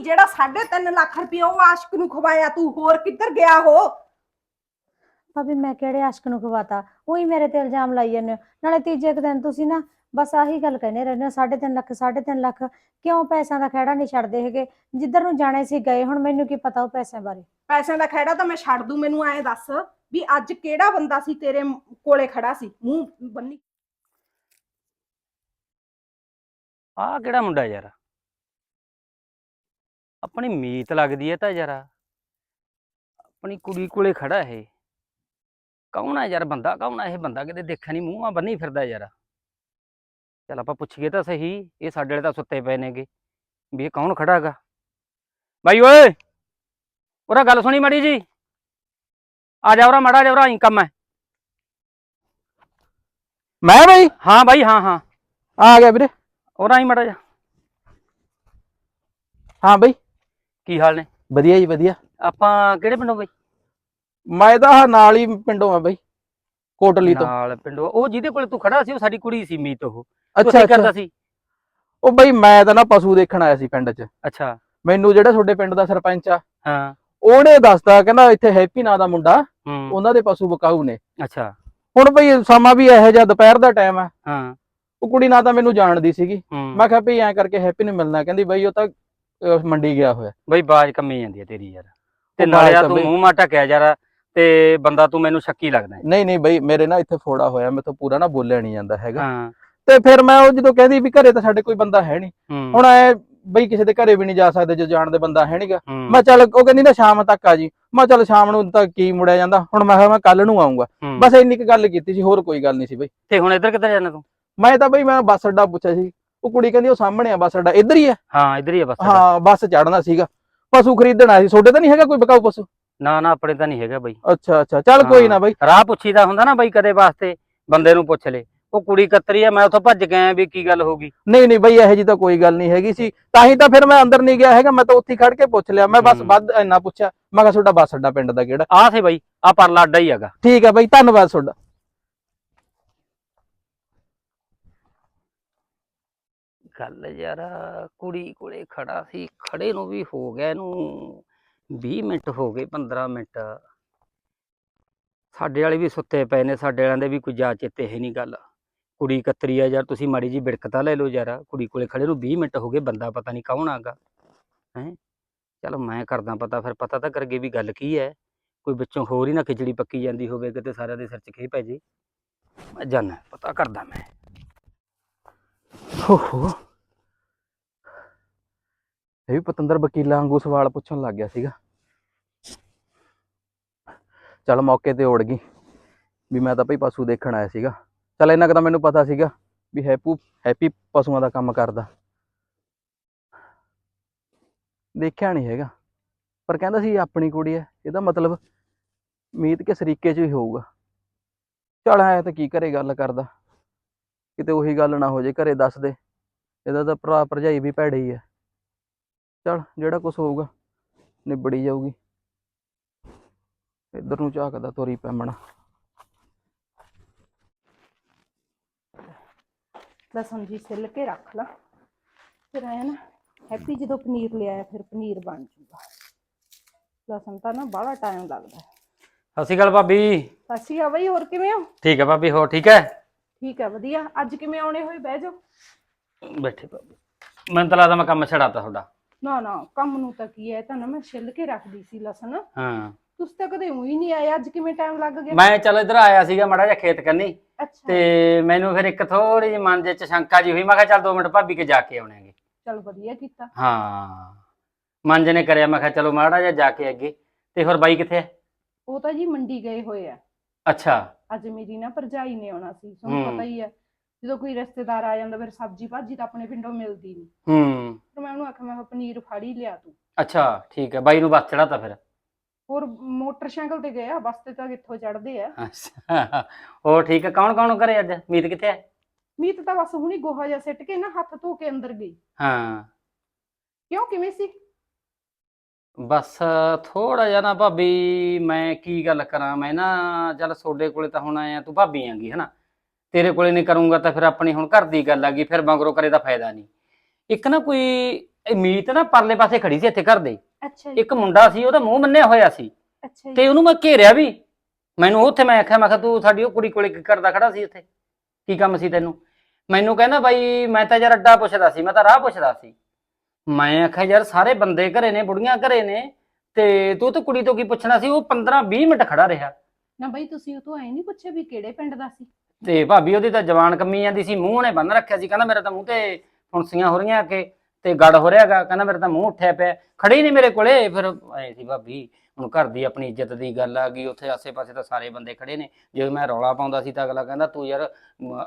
ਜਿਹੜਾ 3.5 ਲੱਖ ਰੁਪਏ ਉਹ ਆਸ਼ਕ ਨੂੰ ਖਵਾਇਆ ਤੂੰ ਹੋਰ ਕਿੱਧਰ ਗਿਆ ਹੋ? ਭਾਬੀ ਮੈਂ ਕਿਹੜੇ ਆਸ਼ਕ ਨੂੰ ਖਵਾਤਾ? ਉਹੀ ਮੇਰੇ ਤੇ ਇਲਜ਼ਾਮ ਲਾਈ ਜਾਂਦੇ ਹੋ। ਨਾਲੇ ਤੀਜੇ ਕੁ ਦਿਨ ਤੁਸੀਂ ਨਾ ਬਸ ਆਹੀ ਗੱਲ ਕਹਿੰਦੇ ਰਹਿੰਦੇ ਹੋ 3.5 ਲੱਖ 3.5 ਲੱਖ। ਕਿਉਂ ਪੈਸਿਆਂ ਦਾ ਖਹਿੜਾ ਨਹੀਂ ਛੱਡਦੇ ਹੈਗੇ? ਜਿੱਧਰ ਨੂੰ ਜਾਣੇ ਸੀ ਗਏ ਹੁਣ ਮੈਨੂੰ ਕੀ ਪਤਾ ਉਹ ਪੈਸਿਆਂ ਬਾਰੇ? ਪੈਸਿਆਂ ਦਾ ਖਹਿੜਾ ਤਾਂ ਮੈਂ ਛੱਡ ਦੂੰ ਮੈਨੂੰ ਐਂ ਦੱਸ ਵੀ ਅੱਜ ਕਿਹੜਾ ਬੰਦਾ ਸੀ ਤੇਰੇ ਕੋਲੇ ਖੜਾ ਸੀ? ਮੂੰਹ ਬੰਨੀ। ਆਹ ਕਿਹੜਾ ਮੁੰਡਾ ਯਾਰ? ਆਪਣੀ ਮੀਤ ਲੱਗਦੀ ਹੈ ਤਾਂ ਯਾਰ। ਆਪਣੀ ਕੁੜੀ ਕੋਲੇ ਖੜਾ ਇਹ। ਕੌਣ ਹੈ ਯਾਰ ਬੰਦਾ ਕੌਣ ਹੈ ਇਹ ਬੰਦਾ? ਕਿਤੇ ਦੇਖਿਆ ਨਹੀਂ ਮੂੰਹਾਂ ਬੰਨੀ ਫਿਰਦਾ ਯਾਰ। ਚਲ ਆਪਾਂ ਪੁੱਛੀਏ ਤਾਂ ਸਹੀ ਇਹ ਸਾਡੇ ਵਾਲੇ ਤਾਂ ਸੁੱਤੇ ਪਏ ਨੇਗੇ। ਵੀ ਇਹ ਕੌਣ ਖੜਾ ਹੈਗਾ? ਬਾਈ ਓਏ! ਉਹਦਾ ਗੱਲ ਸੁਣੀ ਮੜੀ ਜੀ ਆ ਜਾ ਉਹਰਾ ਮੜਾ ਜਾ ਉਹਰਾ ਹੀ ਕੰਮ ਹੈ ਮੈਂ ਬਈ? ਹਾਂ ਬਾਈ ਹਾਂ ਹਾਂ। ਆ ਗਿਆ ਵੀਰੇ। ਉਹਰਾ ਹੀ ਮੜਾ ਜਾ ਹਾਂ ਬਈ। ਕੀ ਹਾਲ ਨੇ? ਵਧੀਆ ਜੀ ਵਧੀਆ। ਆਪਾਂ ਕਿਹੜੇ ਪਿੰਡੋਂ ਬਾਈ? ਮੈਂ ਤਾਂ ਆਹ ਨਾਲ ਹੀ ਪਿੰਡੋਂ ਆ ਬਈ ਕੋਟਲੀ ਤੋਂ। ਨਾਲ ਪਿੰਡੋਂ। ਉਹ ਜਿਹਦੇ ਕੋਲ ਤੂੰ ਖੜਾ ਸੀ ਉਹ ਸਾਡੀ ਕੁੜੀ ਸੀ ਮੀਤ ਉਹ। ਅੱਛਾ ਕੀ ਕਰਦਾ ਸੀ? ਉਹ ਬਈ ਮੈਂ ਤਾਂ ਨਾ ਪਸ਼ੂ ਦੇਖਣ ਆਇਆ ਸੀ ਪਿੰਡ 'ਚ। ਅੱਛਾ। ਮੈਨੂੰ ਜਿਹੜਾ ਤੁਹਾਡੇ ਪਿੰਡ ਦਾ ਸਰਪੰਚ ਆ ਹਾਂ। ਉਹਨੇ ਦੱਸਦਾ ਕਹਿੰਦਾ ਇੱਥੇ ਹੈਪੀ ਨਾਂ ਦਾ ਮੁੰਡਾ ਉਹਨਾਂ ਦੇ ਪਸ਼ੂ ਬਕਾਊ ਨੇ। ਅੱਛਾ। ਹੁਣ ਬਈ ਸਮਾਂ ਵੀ ਇਹੋ ਜਿਹਾ ਦੁਪਹਿਰ ਦਾ ਟਾਈਮ ਆ। ਹਾਂ। ਉਹ ਕੁੜੀ ਨਾ ਤਾਂ ਮੈਨੂੰ ਜਾਣਦੀ ਸੀਗੀ। ਮੈਂ ਕਿਹਾ ਵੀ ਐਂ ਕਰਕੇ ਹੈਪੀ ਨੂੰ ਮਿਲਣਾ ਕਹਿੰਦੀ ਬਈ ਉਹ ਤਾਂ ਅਹ, ਮੰਡੀ ਗਿਆ ਹੋਇਆ। ਬਈ ਬਾਜ ਕੰਮੀ ਜਾਂਦੀ ਹੈ ਤੇਰੀ ਯਾਰ। ਤੇ ਉਹ ਨਾਲੇ ਆ ਤਾਂ ਤੂੰ ਬਈ- ਮੂੰਹ ਮਾ ਢਕਿਆ ਯਾਰ ਤੇ ਬੰਦਾ ਤੂੰ ਮੈਨੂੰ ਸ਼ੱਕੀ ਲੱਗਦਾ। ਹੈ। ਨਹੀਂ ਨਹੀਂ ਬਈ ਮੇਰੇ ਨਾ ਇੱਥੇ ਫੋੜਾ ਹੋਇਆ ਮੈਥੋਂ ਪੂਰਾ ਨਾ ਬੋਲਿਆ ਨਹੀਂ ਜਾਂਦਾ ਹੈਗਾ। ਹਾਂ। ਤੇ ਫਿਰ ਮੈਂ ਉਹ ਜਦੋਂ ਕਹਿੰਦੀ ਵੀ ਘਰੇ ਤਾਂ ਸਾਡੇ ਕੋਈ ਬੰਦਾ ਹੈ ਨਹੀਂ। ਹੂੰ। ਹੁਣ ਐ ਬਈ ਕਿਸੇ ਦੇ ਘਰੇ ਵੀ ਨਹੀਂ ਜਾ ਸਕਦੇ ਜੇ ਜਾਣ ਦੇ ਬੰਦਾ ਹੈ ਨਹੀਂਗਾ। ਹੂੰ, ਮੈਂ ਚੱਲ ਉਹ ਕਹਿੰਦੀ ਨਾ ਸ਼ਾਮ ਤੱਕ ਆ ਜੀ। ਮੈਂ ਚੱਲ ਸ਼ਾਮ ਨੂੰ ਤਾਂ ਕੀ ਮੁੜਿਆ ਜਾਂਦਾ। ਹੁਣ ਮੈਂ ਕਿਹਾ ਮੈਂ ਕੱਲ ਨੂੰ ਆਉਂਗਾ ਹੂੰ। ਬਸ ਇੰਨੀ ਕੁ ਗੱਲ ਕੀਤੀ ਸੀ ਹੋਰ ਕੋਈ ਗੱਲ ਨਹੀਂ ਸੀ ਬਈ। ਤੇ ਹੁਣ ਇੱਧਰ ਕਿੱਧਰ ਜਾਣਾ ਤੂੰ? ਮੈਂ ਤਾਂ ਬਈ ਮੈਂ ਬੱਸ ਅੱਡਾ ਪੁੱਛਿਆ ਸੀ। ਉਹ ਕੁੜੀ ਕਹਿੰਦੀ ਉਹ ਸਾਹਮਣੇ ਆ ਬੱਸ ਅੱਡਾ ਇੱਧਰ ਹੀ ਆ। ਹਾਂ ਇੱਧਰ ਹੀ ਆ ਬਸ ਹਾਂ ਬੱਸ ਚੜਨਾ ਸੀਗਾ। ਪਸ਼ੂ ਖਰੀਦਣ ਸੀ ਤੁਹਾਡੇ ਤਾਂ ਨਹੀਂ ਹੈਗਾ ਕੋਈ ਬਕਾਊ ਪਸ਼ੂ? ਨਾ ਨਾ ਆਪਣੇ ਤਾਂ ਨਹੀਂ ਹੈਗਾ ਬਈ। ਅੱਛਾ ਅੱਛਾ ਚੱਲ ਕੋਈ ਨਾ ਬਈ। ਰਾਹ ਪੁੱਛੀਦਾ ਹੁੰਦਾ ਨਾ ਬਈ ਕਦੇ ਵਾਸਤੇ ਬੰਦੇ ਨੂੰ ਪੁੱਛ ਲੈ। ਉਹ ਕੁੜੀ ਕਤਰੀ ਆ ਮੈਂ ਉੱਥੋਂ ਭੱਜ ਕੇ ਆਇਆ ਵੀ ਕੀ ਗੱਲ ਹੋ ਗਈ। ਨਹੀਂ ਨਹੀਂ ਬਈ ਇਹੋ ਜੀ ਤਾਂ ਕੋਈ ਗੱਲ ਨਹੀਂ ਹੈਗੀ ਸੀ। ਤਾਂ ਹੀ ਤਾਂ ਫਿਰ ਮੈਂ ਅੰਦਰ ਨਹੀਂ ਗਿਆ ਹੈਗਾ ਮੈਂ ਤਾਂ ਉੱਥੇ ਹੀ ਖੜ ਕੇ ਪੁੱਛ ਲਿਆ। ਮੈਂ ਬਸ ਹੂੰ। ਵੱਧ ਇੰਨਾ ਪੁੱਛਿਆ। ਮੈਂ ਕਿਹਾ ਤੁਹਾਡਾ ਬੱਸ ਅੱਡਾ ਪਿੰਡ ਦਾ ਕਿਹੜਾ? ਆਹ ਸੇ ਬਈ ਆ ਪਰਲਾ ਅੱਡਾ ਹੀ ਹੈਗਾ। ਠੀਕ ਹੈ ਬਈ ਧੰਨਵਾਦ ਤੁਹਾਡਾ। ਗੱਲ ਯਾਰ, ਕੁੜੀ ਕੋਲੇ ਖੜਾ ਸੀ, ਖੜੇ ਨੂੰ ਵੀ ਹੋ ਗਿਆ ਇਹਨੂੰ 20 ਮਿੰਟ ਹੋ ਗਏ 15 ਮਿੰਟ। ਸਾਡੇ ਵਾਲੇ ਵੀ ਸੁੱਤੇ ਪਏ ਨੇ, ਸਾਡੇ ਵਾਲਿਆਂ ਦੇ ਵੀ ਕੋਈ ਜਾ ਚੇਤੇ ਹੈ ਨਹੀਂ ਗੱਲ। ਕੁੜੀ ਕਤਰੀ ਆ ਯਾਰ, ਤੁਸੀਂ ਮਾੜੀ ਜੀ ਬਿੜਕਤਾ ਲੈ ਲਓ ਯਾਰ। ਕੁੜੀ ਕੋਲੇ ਖੜੇ ਨੂੰ 20 ਮਿੰਟ ਹੋ ਗਏ, ਬੰਦਾ ਪਤਾ ਨਹੀਂ ਕੌਣ ਆਗਾ। ਹੈ? ਚਲ ਮੈਂ ਕਰਦਾ ਪਤਾ, ਫਿਰ ਪਤਾ ਤਾਂ ਕਰਗੇ ਵੀ ਗੱਲ ਕੀ ਹੈ। ਕੋਈ ਵਿੱਚੋਂ ਹੋਰ ਹੀ ਨਾ ਖਿਚੜੀ ਪੱਕੀ ਜਾਂਦੀ ਹੋਵੇ, ਕਿਤੇ ਸਾਰਿਆਂ ਦੇ ਸਿਰ 'ਚ ਖੇ ਪੈ ਜੇ। ਮੈਂ ਜਾਣਾ ਪਤਾ ਕਰਦਾ ਮੈਂ। ਹੋ ਹੋ। ਇਹ ਵੀ ਪਤੰਦਰ ਵਕੀਲਾਂ ਵਾਂਗੂ ਸਵਾਲ ਪੁੱਛਣ ਲੱਗ ਗਿਆ ਸੀਗਾ। ਚੱਲ ਮੌਕੇ ਤੇ ਉੜ ਗਈ ਵੀ ਮੈਂ ਤਾਂ ਭਈ ਪਸ਼ੂ ਦੇਖਣ ਆਇਆ ਸੀਗਾ। ਚੱਲ ਇੰਨਾ ਕੁ ਤਾਂ ਮੈਨੂੰ ਪਤਾ ਸੀਗਾ ਵੀ ਹੈਪੂ ਹੈਪੀ ਪਸ਼ੂਆਂ ਦਾ ਕੰਮ ਕਰਦਾ। ਦੇਖਿਆ ਨਹੀਂ ਹੈਗਾ। ਪਰ ਕਹਿੰਦਾ ਸੀ ਆਪਣੀ ਕੁੜੀ ਹੈ, ਇਹਦਾ ਮਤਲਬ ਮੀਤ ਕੇ ਸਰੀਕੇ 'ਚ ਹੀ ਹੋਊਗਾ। ਚੱਲ ਆਇਆ ਤਾਂ ਕੀ ਘਰੇ ਗੱਲ ਕਰਦਾ। ਕਿਤੇ ਉਹੀ ਗੱਲ ਨਾ ਹੋ ਜੇ, ਘਰੇ ਦੱਸ ਦੇ। ਇਹਦਾ ਤਾਂ ਭਰਾ ਭਰਜਾਈ ਵੀ ਭੈੜੀ ਹੀ ਹੈ। ਚਲ ਜਿਹੜਾ ਕੁਝ ਹੋਊਗਾ ਨਿਬੜੀ ਜਾਊਗੀ। ਇੱਧਰ ਨੂੰ ਝਾਕਦਾ ਤੋਰੀ ਪੈਮਣਾ ਲਸਣ ਜੀ ਸਿੱਲ ਕੇ ਰੱਖ ਲਾ। ਫਿਰ ਆਇਆ ਨਾ ਹੈਪੀ ਜਦੋਂ ਪਨੀਰ ਲਿਆਇਆ ਫਿਰ ਪਨੀਰ ਬਣ ਜੂਗਾ। ਲਸਣ ਤਾਂ ਨਾ ਬੜਾ ਟਾਈਮ ਲੱਗਦਾ। ਸਤਿ ਸ਼੍ਰੀ ਅਕਾਲ ਭਾਬੀ। ਸਤਿ ਸ਼੍ਰੀ ਅਕਾਲ ਬਈ ਹੋਰ ਕਿਵੇਂ ਹੋ? ਠੀਕ ਹੈ ਭਾਬੀ ਹੋਰ ਠੀਕ ਹੈ? ਠੀਕ ਹੈ ਵਧੀਆ। ਅੱਜ ਕਿਵੇਂ ਆਉਣੇ ਹੋਏ? ਬਹਿ ਜਾਓ। ਬੈਠੇ ਭਾਬੀ। ਮੈਨੂੰ ਤਾਂ ਲੱਗਦਾ ਮੈਂ ਕੰਮ ਛੜਾਤਾ ਤੁਹਾਡਾ। ਨਾ ਨਾ ਕੰਮ ਨੂੰ ਤਾਂ ਕੀ ਹੈ ਤਾਂ ਨਾ ਮੈਂ ਛਿੱਲ ਕੇ ਰੱਖਦੀ ਸੀ ਲਸਣ। ਹਾਂ। ਤੁਸੀਂ ਤਾਂ ਕਦੇ ਉਹੀ ਨਹੀਂ ਆਏ ਅੱਜ ਕਿਵੇਂ ਟਾਈਮ ਲੱਗ ਗਿਆ? ਮੈਂ ਚਲ ਇੱਧਰ ਆਇਆ ਸੀਗਾ ਮੜਾ ਜਿਹਾ ਖੇਤ ਕੰਨੀ। ਅੱਛਾ। ਤੇ ਮੈਨੂੰ ਫਿਰ ਇੱਕ ਥੋੜੀ ਜਿਹੀ ਮਨ ਦੇ ਚ ਸ਼ੰਕਾ ਜੀ ਹੋਈ ਮੈਂ ਕਿਹਾ ਚੱਲ 2 ਮਿੰਟ ਭਾਬੀ ਕੇ ਜਾ ਕੇ ਆਉਣੇਗੇ ਚਲ ਵਧੀਆ ਕੀਤਾ। ਹਾਂ। ਮਨ ਜੀ ਨੇ ਕਰਿਆ ਮੈਂ ਕਿਹਾ ਚਲੋ ਮਾੜਾ ਜਿਹਾ ਜਾ ਕੇ ਅੱਗੇ ਤੇ ਹੋਰ ਬਾਈ ਕਿੱਥੇ ਹੈ ਉਹ ਤਾਂ ਜੀ ਮੰਡੀ ਗਏ ਹੋਏ ਆ। ਅੱਛਾ। ਅੱਜ ਮੇਰੀ ਨਾ ਭਰਜਾਈ ਨੇ ਆਉਣਾ ਸੀ ਤੁਹਾਨੂੰ ਹੂੰ। ਪਤਾ ਹੀ ਹੈ। ਜਦੋਂ ਕੋਈ ਰਿਸ਼ਤੇਦਾਰ ਆ ਜਾਂਦਾ ਫਿਰ ਸਬਜ਼ੀ ਭਾਜੀ ਤਾਂ ਆਪਣੇ ਪਿੰਡੋਂ ਮਿਲਦੀ ਨਹੀਂ ਹੂੰ। ਫਿਰ ਮੈਂ ਉਹਨੂੰ ਆਖਿਆ ਮੈਂ ਕਿਹਾ ਪਨੀਰ ਫੜ ਹੀ ਲਿਆ ਤੂੰ। ਅੱਛਾ ਠੀਕ ਹੈ ਬਾਈ ਨੂੰ ਬਸ ਚੜਾਤਾ ਫਿਰ? ਹੋਰ ਮੋਟਰਸਾਈਕਲ ਤੇ ਗਏ ਆ ਬੱਸ ਤੇ ਤਾਂ ਕਿੱਥੋਂ ਚੜਦੇ ਆ। ਅੱਛਾ ਹੋਰ ਠੀਕ ਹੈ ਕੌਣ ਕੌਣ ਕਰੇ ਅੱਜ? ਮੀਤ ਕਿੱਥੇ ਹੈ ਮੀਤ ਤਾਂ ਬਸ ਹੁਣੀ ਗੋਹਾ ਜਿਹਾ ਸਿੱਟ ਕੇ ਨਾ ਹੱਥ ਧੋ ਕੇ ਅੰਦਰ ਗਈ। ਹਾਂ। ਕਿਉਂ ਕਿਵੇਂ ਸੀ? ਬਸ ਥੋੜਾ ਜਿਹਾ ਨਾ ਭਾਬੀ ਮੈਂ ਕੀ ਗੱਲ ਕਰਾਂ ਮੈਂ ਨਾ ਚੱਲ ਤੁਹਾਡੇ ਕੋਲੇ ਤਾਂ ਹੁਣ ਆਇਆ ਤੂੰ ਭਾਬੀ ਆਂਗੀ ਹਨਾ? ਤੇਰੇ ਕੋਲੇ ਨਹੀਂ ਕਰੂੰਗਾ ਤਾਂ ਫਿਰ ਆਪਣੀ ਹੁਣ ਘਰ ਦੀ ਗੱਲ ਆ ਗਈ ਫਿਰ ਮਗਰੋਂ ਕਰੇ ਦਾ ਫਾਇਦਾ ਨਹੀਂ। ਇੱਕ ਨਾ ਕੋਈ ਇਹ ਮੀਤ ਨਾ ਪਰਲੇ ਪਾਸੇ ਖੜੀ ਸੀ ਇੱਥੇ ਘਰ ਦੇ। ਅੱਛਾ ਜੀ। ਇੱਕ ਮੁੰਡਾ ਸੀ ਉਹਦਾ ਮੂੰਹ ਮੰਨਿਆ ਹੋਇਆ ਸੀ। ਅੱਛਾ ਜੀ। ਤੇ ਉਹਨੂੰ ਮੈਂ ਘੇਰਿਆ ਵੀ ਮੈਨੂੰ ਉੱਥੇ ਮੈਂ ਆਖਿਆ ਮੈਂ ਕਿਹਾ ਤੂੰ ਸਾਡੀ ਉਹ ਕੁੜੀ ਕੋਲੇ ਕੀ ਕਰਦਾ ਖੜਾ ਸੀ ਉੱਥੇ ਕੀ ਕੰਮ ਸੀ ਤੈਨੂੰ? ਮੈਨੂੰ ਕਹਿੰਦਾ ਬਾਈ ਮੈਂ ਤਾਂ ਯਾਰ ਅੱਡਾ ਪੁੱਛਦਾ ਸੀ ਮੈਂ ਤਾਂ ਰਾਹ ਪੁੱਛਦਾ ਸੀ। ਮੈਂ ਆਖਿਆ ਯਾਰ ਸਾਰੇ ਬੰਦੇ ਘਰੇ ਨੇ ਬੁੜੀਆਂ ਘਰੇ ਨੇ ਤੇ ਤੂੰ ਤੇ ਕੁੜੀ ਤੋਂ ਕੀ ਪੁੱਛਣਾ ਸੀ? ਉਹ 15 20 ਮਿੰਟ ਖੜਾ ਰਿਹਾ। ਨਾ ਬਈ ਤੁਸੀਂ ਉਹ ਤੋਂ ਐ ਨਹੀਂ ਪੁੱਛਿਆ ਵੀ ਕਿਹੜੇ ਪਿੰਡ ਦਾ ਸੀ? ਤੇ ਭਾਬੀ ਉਹਦੀ ਤਾਂ ਜਵਾਨ ਕੰਮੀ ਜਾਂਦੀ ਸੀ, ਮੂੰਹ ਉਹਨੇ ਬੰਨ ਰੱਖਿਆ ਸੀ, ਕਹਿੰਦਾ ਮੇਰਾ ਤਾਂ ਮੂੰਹ ਤੇ ਫੁੰਸੀਆਂ ਹੋ ਰਹੀਆਂ ਕਿ ਤੇ ਗੜ ਹੋ ਰਿਹਾਗਾ, ਕਹਿੰਦਾ ਮੇਰਾ ਤਾਂ ਮੂੰਹ ਉੱਠਿਆ ਪਿਆ, ਖੜੀ ਨਹੀਂ ਮੇਰੇ ਕੋਲੇ, ਫਿਰ ਐ ਸੀ ਭਾਬੀ। ਹੁਣ ਘਰ ਦੀ ਆਪਣੀ ਇੱਜ਼ਤ ਦੀ ਗੱਲ ਆ ਗਈ ਉੱਥੇ ਆਸੇ-ਪਾਸੇ ਤਾਂ ਸਾਰੇ ਬੰਦੇ ਖੜੇ ਨੇ। ਜੇ ਮੈਂ ਰੌਲਾ ਪਾਉਂਦਾ ਸੀ ਤਾਂ ਅਗਲਾ ਕਹਿੰਦਾ ਤੂੰ ਯਾਰ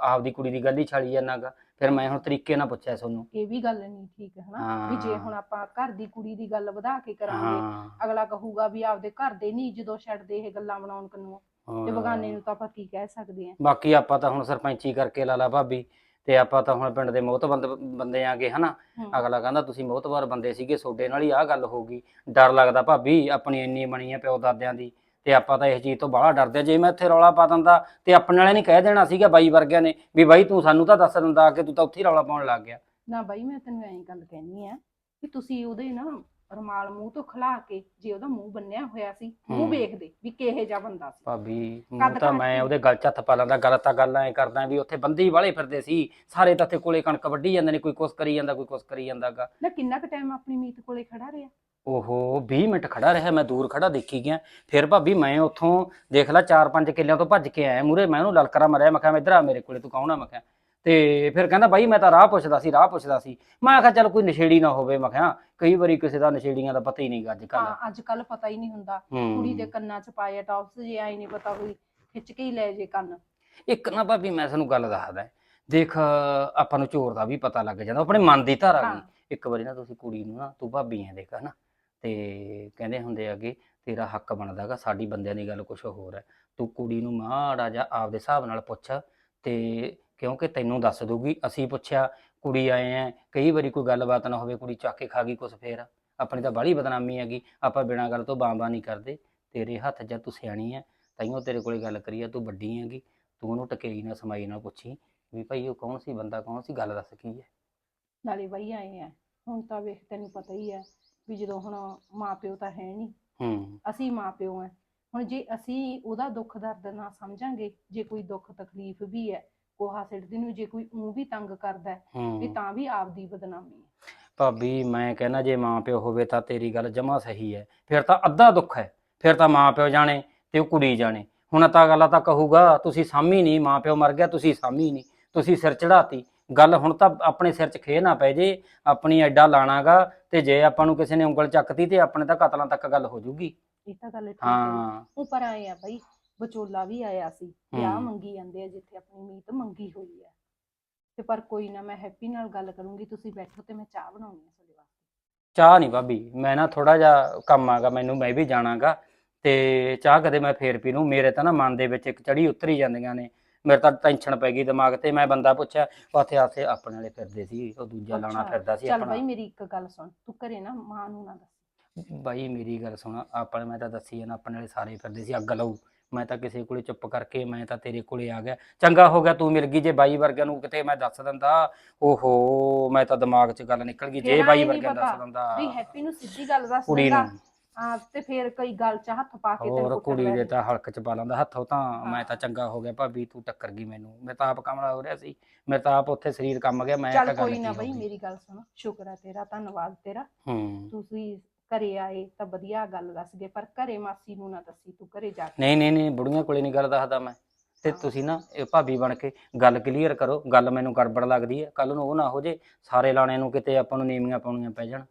ਆਪਦੀ ਕੁੜੀ ਦੀ ਗੱਲ ਹੀ ਛਾਲੀ ਜਾਣਾਗਾ। ਫਿਰ ਮੈਂ ਹੁਣ ਤਰੀਕੇ ਨਾਲ ਪੁੱਛਿਆ ਤੁਹਾਨੂੰ ਇਹ ਵੀ ਗੱਲ ਨਹੀਂ ਠੀਕ ਹੈ ਹਨਾ ਵੀ ਜੇ। ਹੁਣ ਆਪਾਂ ਘਰ ਦੀ ਕੁੜੀ ਦੀ ਗੱਲ ਵਧਾ ਕੇ ਕਰਾਂਗੇ ਅਗਲਾ ਕਹੂਗਾ ਵੀ ਆਪਦੇ ਘਰ ਦੇ ਨਹੀਂ ਜਦੋਂ ਛੱਡਦੇ ਇਹ ਗੱਲਾਂ ਬਣਾਉਣ ਕੰਨੂ ਤੇ ਬਗਾਨੇ ਨੂੰ ਤਾਂ ਆਪਾਂ ਕੀ ਕਹਿ ਸਕਦੇ ਆ? ਬਾਕੀ ਆਪਾਂ ਤਾਂ ਹੁਣ ਸਰਪੰਚੀ ਕਰਕੇ ਲਾ ਲਾ ਭਾਬੀ। ਤੇ ਆਪਾਂ ਤਾਂ ਹੁਣ ਪਿੰਡ ਦੇ ਮੋਹਤਬੰਦ ਬੰਦੇ ਆਗੇ ਹਨਾ। ਅਗਲਾ ਕਹਿੰਦਾ ਤੁਸੀਂ ਮੋਹਤਬਾਰ ਬੰਦੇ ਸੀਗੇ ਤੁਹਾਡੇ ਨਾਲ ਹੀ ਆਹ ਗੱਲ ਹੋ ਗਈ ਡਰ ਲੱਗਦਾ ਭਾਬੀ ਆਪਣੀ ਇੰਨੀ ਬਣੀ ਆ ਪਿਓ ਦਾਦਿਆਂ ਦੀ ਤੇ ਆਪਾਂ ਤਾਂ ਇਸ ਚੀਜ਼ ਤੋਂ ਬਾਹਲਾ ਡਰਦੇ ਆ। ਜੇ ਮੈਂ ਇੱਥੇ ਰੌਲਾ ਪਾ ਦਿੰਦਾ ਤੇ ਆਪਣੇ ਵਾਲਿਆਂ ਨੇ ਕਹਿ ਦੇਣਾ ਸੀਗਾ ਬਾਈ ਵਰਗਿਆਂ ਨੇ ਵੀ ਬਾਈ ਤੂੰ ਸਾਨੂੰ ਤਾਂ ਦੱਸ ਦਿੰਦਾ ਕਿ ਤੂੰ ਤਾਂ ਉੱਥੇ ਹੀ ਰੌਲਾ ਪਾਉਣ ਲੱਗ ਗਿਆ ਨਾ ਬਾਈ ਮੈਂ ਤੈਨੂੰ ਐਂ ਗੱਲ ਕਹਿਨੀ ਆ ਕਿ ਤੁਸੀਂ ਉਹਦੇ ਨਾ ਰਮਾਲ ਮੂੰਹ ਤੋਂ ਖਲਾ ਕੇ ਜੇ ਉਹਦਾ ਮੂੰਹ ਬੰਨਿਆ ਹੋਇਆ ਸੀ ਮੂੰਹ। ਵੇਖਦੇ ਵੀ ਕਿਹੇ ਜਿਹਾ ਬੰਦਾ ਸੀ। ਭਾਬੀ ਮੂੰਹ ਕੱਦ ਤਾਂ ਮੈਂ। ਉਹਦੇ ਗਲ 'ਚ ਹੱਥ ਪਾ ਲੈਂਦਾ ਗੱਲ ਤਾਂ ਗੱਲ ਐ ਕਰਦਾ ਵੀ ਉੱਥੇ ਬੰਦੀ ਵਾਲੇ ਫਿਰਦੇ ਸੀ ਸਾਰੇ ਤਾਂ ਉੱਥੇ ਕੋਲੇ ਕਣਕ ਵੱਢੀ ਜਾਂਦੇ ਨੇ ਕੋਈ ਕੁਛ ਕਰੀ ਜਾਂਦਾ ਕੋਈ ਕੁਛ ਕਰੀ ਜਾਂਦਾਗਾ ਨਾ ਕਿੰਨਾ ਕੁ ਟਾਈਮ ਆਪਣੀ ਮੀਤ ਕੋਲੇ ਖੜਾ ਰਿਹਾ? ਓਹੋ 20 ਮਿੰਟ ਖੜਾ ਰਿਹਾ ਮੈਂ ਦੂਰ ਖੜਾ ਦੇਖੀ ਗਿਆ। ਫਿਰ ਭਾਬੀ ਮੈਂ ਉੱਥੋਂ ਦੇਖ ਲਾ 4-5 ਕਿੱਲਿਆਂ ਤੋਂ ਭੱਜ ਕੇ ਆਇਆ ਮੂਰੇ ਮੈਂ ਉਹਨੂੰ ਲਲਕਰਾ ਮਾਰਿਆ ਮੈਂ ਕਿਹਾ ਮੈਂ ਇੱਧਰ ਆ ਮੇਰੇ ਕੋਲੇ ਤੂੰ ਕੌਣ ਆ? ਮੈਂ ਕਿਹਾ। ਤੇ ਫਿਰ ਕਹਿੰਦਾ ਬਾਈ ਮੈਂ ਤਾਂ ਰਾਹ ਪੁੱਛਦਾ ਸੀ ਰਾਹ ਪੁੱਛਦਾ ਸੀ। ਮੈਂ ਕਿਹਾ ਚੱਲ ਕੋਈ ਨਸ਼ੇੜੀ ਨਾ ਹੋਵੇ ਮੈਂ ਕਿਹਾ। ਕਈ ਵਾਰੀ ਕਿਸੇ ਦਾ ਨਸ਼ੇੜੀਆਂ ਦਾ ਪਤਾ ਹੀ ਨਹੀਂ ਅੱਜ ਕੱਲ ਹਾਂ ਅੱਜ ਕੱਲ ਪਤਾ ਹੀ ਨਹੀਂ ਹੁੰਦਾ। ਕੁੜੀ ਦੇ ਕੰਨਾਂ 'ਚ ਪਾਇਆ ਟੌਪਸ ਜੇ ਆਈ ਨਹੀਂ ਪਤਾ ਕੋਈ ਖਿੱਚ ਕੇ ਹੀ ਲੈ ਜੇ ਕੰਨ। ਇੱਕ ਨਾ ਭਾਬੀ ਮੈਂ ਤੁਹਾਨੂੰ ਗੱਲ ਦੱਸਦਾ। ਦੇਖ ਆਪਾਂ ਨੂੰ ਚੋਰ ਦਾ ਵੀ ਪਤਾ ਲੱਗ ਜਾਂਦਾ ਆਪਣੇ ਮਨ ਦੀ ਧਾਰਾ ਹਾਂ। ਇੱਕ ਵਾਰੀ ਨਾ ਤੁਸੀਂ ਕੁੜੀ ਨੂੰ ਨਾ ਤੂੰ ਭਾਬੀ ਐ ਦੇਖ ਹਨਾ ਤੇ ਕਹਿੰਦੇ ਹੁੰਦੇ ਆਗੇ ਤੇਰਾ ਹੱਕ ਬਣਦਾਗਾ ਸਾਡੀ ਬੰਦਿਆਂ ਦੀ ਗੱਲ ਕੁਝ ਹੋਰ ਹੈ। ਤੂੰ ਕੁੜੀ ਨੂੰ ਮਾੜਾ ਜਿਹਾ ਆਪਦੇ ਹਿਸਾਬ ਨਾਲ ਪੁੱਛ ਤੇ ਕਿਉਂਕਿ ਤੈਨੂੰ ਦੱਸ ਦੂਗੀ ਅਸੀਂ ਪੁੱਛਿਆ ਕੁੜੀ ਆਏ ਐ ਕਈ ਵਾਰੀ ਕੋਈ ਗੱਲਬਾਤ ਨਾ ਹੋਵੇ ਕੁੜੀ ਚੱਕ ਕੇ ਖਾ ਗਈ ਕੁਛ ਫੇਰ। ਆਪਣੀ ਤਾਂ ਬਾਹਲੀ ਬਦਨਾਮੀ ਹੈਗੀ ਆਪਾਂ ਬਿਨਾਂ ਗੱਲ ਤੋਂ ਬਾਂਬਾ ਨਹੀਂ ਕਰਦੇ। ਤੇਰੇ ਹੱਥ 'ਚ ਤੂੰ ਸਿਆਣੀ ਐ ਤਾਈਓ ਤੇਰੇ ਕੋਲੇ ਗੱਲ ਕਰੀ ਆ ਤੂੰ ਵੱਡੀ ਹੈਗੀ ਤੂੰ ਉਹਨੂੰ ਟਕੇਈ ਨਾ ਸਮਾਈ ਨਾ ਪੁੱਛੀ ਵੀ ਭਾਈ ਉਹ ਕੌਣ ਸੀ ਬੰਦਾ ਕੌਣ ਸੀ ਗੱਲ ਦੱਸ ਕੀ ਹੈ ਨਾਲੇ ਬਾਈ ਆਏ ਆ ਹੁਣ ਤਾਂ ਵੇਖ ਤੈਨੂੰ ਪਤਾ ਹੀ ਹੈ ਵੀ ਜਦੋਂ ਹੁਣ ਮਾਪਿਓ ਤਾਂ ਹੈ ਨਹੀਂ ਹੂੰ। ਅਸੀਂ ਮਾਪਿਓ ਆ ਹੁਣ ਜੇ ਅਸੀਂ ਉਹਦਾ ਦੁੱਖ ਦਰਦ ਨਾ ਸਮਝਾਂਗੇ ਜੇ ਕੋਈ ਦੁੱਖ ਤਕਲੀਫ ਵੀ ਹੈ ਕੋਹਾ ਸਿੱਟਦੀ ਨੂੰ ਜੇ ਕੋਈ ਉਹ ਵੀ ਤੰਗ ਕਰਦਾ ਹੈ ਹੂੰ। ਤਾਂ ਵੀ ਆਪਦੀ ਬਦਨਾਮੀ ਹੈ। ਭਾਬੀ ਮੈਂ ਕਹਿੰਦਾ ਜੇ ਮਾਂ ਪਿਓ ਹੋਵੇ ਤਾਂ ਤੇਰੀ ਗੱਲ ਜਮਾ ਸਹੀ ਹੈ। ਫਿਰ ਤਾਂ ਅੱਧਾ ਦੁੱਖ ਹੈ। ਫਿਰ ਤਾਂ ਮਾਂ ਪਿਓ ਜਾਣੇ ਤੇ ਉਹ ਕੁੜੀ ਜਾਣੇ। ਹੁਣ ਤਾਂ ਗੱਲਾਂ ਤਾਂ ਕਹੂਗਾ ਤੁਸੀਂ ਸਾਮੀ ਨਹੀਂ ਮਾਂ ਪਿਓ ਮਰ ਗਿਆ ਤੁਸੀਂ ਸਾਮੀ ਨਹੀਂ। ਤੁਸੀਂ ਸਿਰ ਚੜਾਤੀ ਗੱਲ ਹੁਣ ਤਾਂ ਆਪਣੇ ਸਿਰ 'ਚ ਖੇ ਨਾ ਪੈ ਜੇ। ਆਪਣੀ ਐਡਾ ਲਾਣਾਗਾ ਤੇ ਜੇ ਆਪਾਂ ਨੂੰ ਕਿਸੇ ਨੇ ਉਂਗਲ ਚੱਕਤੀ ਤੇ ਆਪਣੇ ਤਾਂ ਕਤਲਾਂ ਤੱਕ ਗੱਲ ਹੋ ਜੂਗੀ। ਇਹ ਤਾਂ ਗੱਲ ਠੀਕ ਹੈ। ਹਾਂ। ਉਹ ਪਰ ਆਏ ਆ ਬਾਈ ਵਿਚੋਲਾ ਵੀ ਆਇਆ ਸੀ ਵਿਆਹ। ਮੰਗੀ ਜਾਂਦੇ ਆ ਜਿੱਥੇ ਆਪਣੀ ਮੀਤ ਮੰਗੀ ਹੋਈ ਹੈ ਤੇ ਪਰ ਕੋਈ ਨਾ ਮੈਂ ਹੈਪੀ ਨਾਲ ਗੱਲ ਕਰੂੰਗੀ ਤੁਸੀਂ ਬੈਠੋ ਤੇ ਮੈਂ ਚਾਹ ਬਣਾਉਣੀ ਹੈ ਤੁਹਾਡੇ ਵਾਸਤੇ। ਚਾਹ ਨਹੀਂ ਭਾਬੀ ਮੈਂ ਨਾ ਥੋੜਾ ਜਿਹਾ ਕੰਮ ਆਗਾ ਮੈਨੂੰ ਮੈਂ ਵੀ ਜਾਣਾਗਾ। ਤੇ ਚਾਹ ਕਦੇ ਮੈਂ ਫੇਰ ਪੀ ਲੂੰ ਮੇਰੇ ਤਾਂ ਨਾ ਮਨ ਦੇ ਵਿੱਚ ਇੱਕ ਚੜੀ ਉਤਰੀ ਜਾਂਦੀਆਂ ਨੇ। ਮੇਰੇ ਤਾਂ ਟੈਨਸ਼ਨ ਪੈ ਗਈ ਦਿਮਾਗ ਤੇ ਮੈਂ ਬੰਦਾ ਪੁੱਛਿਆ ਉੱਥੇ ਆਥੇ ਆਪਣੇ ਵਾਲੇ ਫਿਰਦੇ ਸੀ ਉਹ ਦੂਜਾ ਲਾਣਾ ਫਿਰਦਾ ਸੀ ਚੱਲ ਆਪਣਾ। ਬਾਈ ਮੇਰੀ ਇੱਕ ਗੱਲ ਸੁਣ ਤੂੰ ਘਰੇ ਨਾ ਮਾਂ ਨੂੰ ਨਾ ਦੱਸ। ਬਾਈ ਮੇਰੀ ਗੱਲ ਸੁਣ ਆਪਣੇ ਮੈਂ ਤਾਂ ਦੱਸੀ ਨਾ ਆਪਣੇ ਵਾਲੇ ਸਾਰੇ ਫਿਰਦੇ ਸੀ ਅੱਗ ਲਾਉ ਮੈਂ ਤਾਂ ਕਿਸੇ ਕੋਲੇ ਚੁੱਪ ਕਰਕੇ ਮੈਂ ਤਾਂ ਤੇਰੇ ਕੋਲੇ ਆ ਗਿਆ। ਚੰਗਾ ਹੋ ਗਿਆ ਤੂੰ ਮਿਲ ਗਈ ਜੇ ਬਾਈ ਵਰਗਿਆਂ ਨੂੰ ਕਿਤੇ ਮੈਂ ਦੱਸ ਦਿੰਦਾ। ਓਹੋ ਮੈਂ ਤਾਂ ਦਿਮਾਗ 'ਚ ਗੱਲ ਨਿਕਲ ਗਈ ਜੇ ਬਾਈ ਵਰਗਿਆਂ ਦੱਸ ਦਿੰਦਾ। ਵੀ ਹੈਪੀ ਨੂੰ ਸਿੱਧੀ ਗੱਲ ਦੱਸ ਕੁੜੀ ਦਿੰਦਾ। ਨੂੰ। ਹਾਂ ਤੇ ਫਿਰ ਕਈ ਗੱਲ ਚ ਹੱਥ ਪਾ ਕੇ ਤੈਨੂੰ ਕੁੜੀ ਦੇ ਤਾਂ ਹਲਕ ਚ ਪਾ ਲੈਂਦਾ ਹੱਥੋਂ ਤਾਂ। ਮੈਂ। ਤਾਂ ਚੰਗਾ ਹੋ ਗਿਆ ਭਾਬੀ ਤੂੰ ਟੱਕਰ ਗਈ ਮੈਨੂੰ। ਮੈਂ ਤਾਂ ਆਪ ਕਮਲਾ ਹੋ ਰਿਹਾ ਸੀ। ਮੈਂ ਤਾਂ ਆਪ ਉੱਥੇ ਸਰੀਰ ਕੰਮ ਗਿਆ ਮੈਂ ਚੱਲ ਕੋਈ ਨਾ ਬਈ। ਮੇਰੀ ਗੱਲ ਸੁਣ। ਸ਼ੁਕਰ ਹੈ ਤੇਰਾ ਧੰਨਵਾਦ ਤੇਰਾ। ਹੂੰ। ਤੁਸੀਂ ਘਰੇ ਆਏ ਤਾਂ ਵਧੀਆ ਗੱਲ ਦੱਸ ਗਏ ਪਰ ਘਰੇ ਮਾਸੀ ਨੂੰ ਨਾ ਦੱਸੀ ਤੂੰ ਘਰੇ ਜਾ ਕੇ ਨਹੀਂ ਨਹੀਂ ਨਹੀਂ ਬੁੜੀਆਂ ਕੋਲੇ ਨਹੀਂ ਗੱਲ ਦੱਸਦਾ ਮੈਂ। ਤੇ। ਤੁਸੀਂ ਨਾ ਇਹ ਭਾਬੀ ਬਣ ਕੇ ਗੱਲ ਕਲੀਅਰ ਕਰੋ ਗੱਲ ਮੈਨੂੰ ਗੜਬੜ ਲੱਗਦੀ ਹੈ। ਕੱਲ ਨੂੰ ਉਹ ਨਾ ਹੋ ਜੇ ਸਾਰੇ ਲਾਣੇ ਨੂੰ ਕਿਤੇ ਆਪਾਂ ਨੂੰ ਨੀਵੀਆਂ ਪਾਉਣੀਆਂ ਪੈ ਜਾਣ।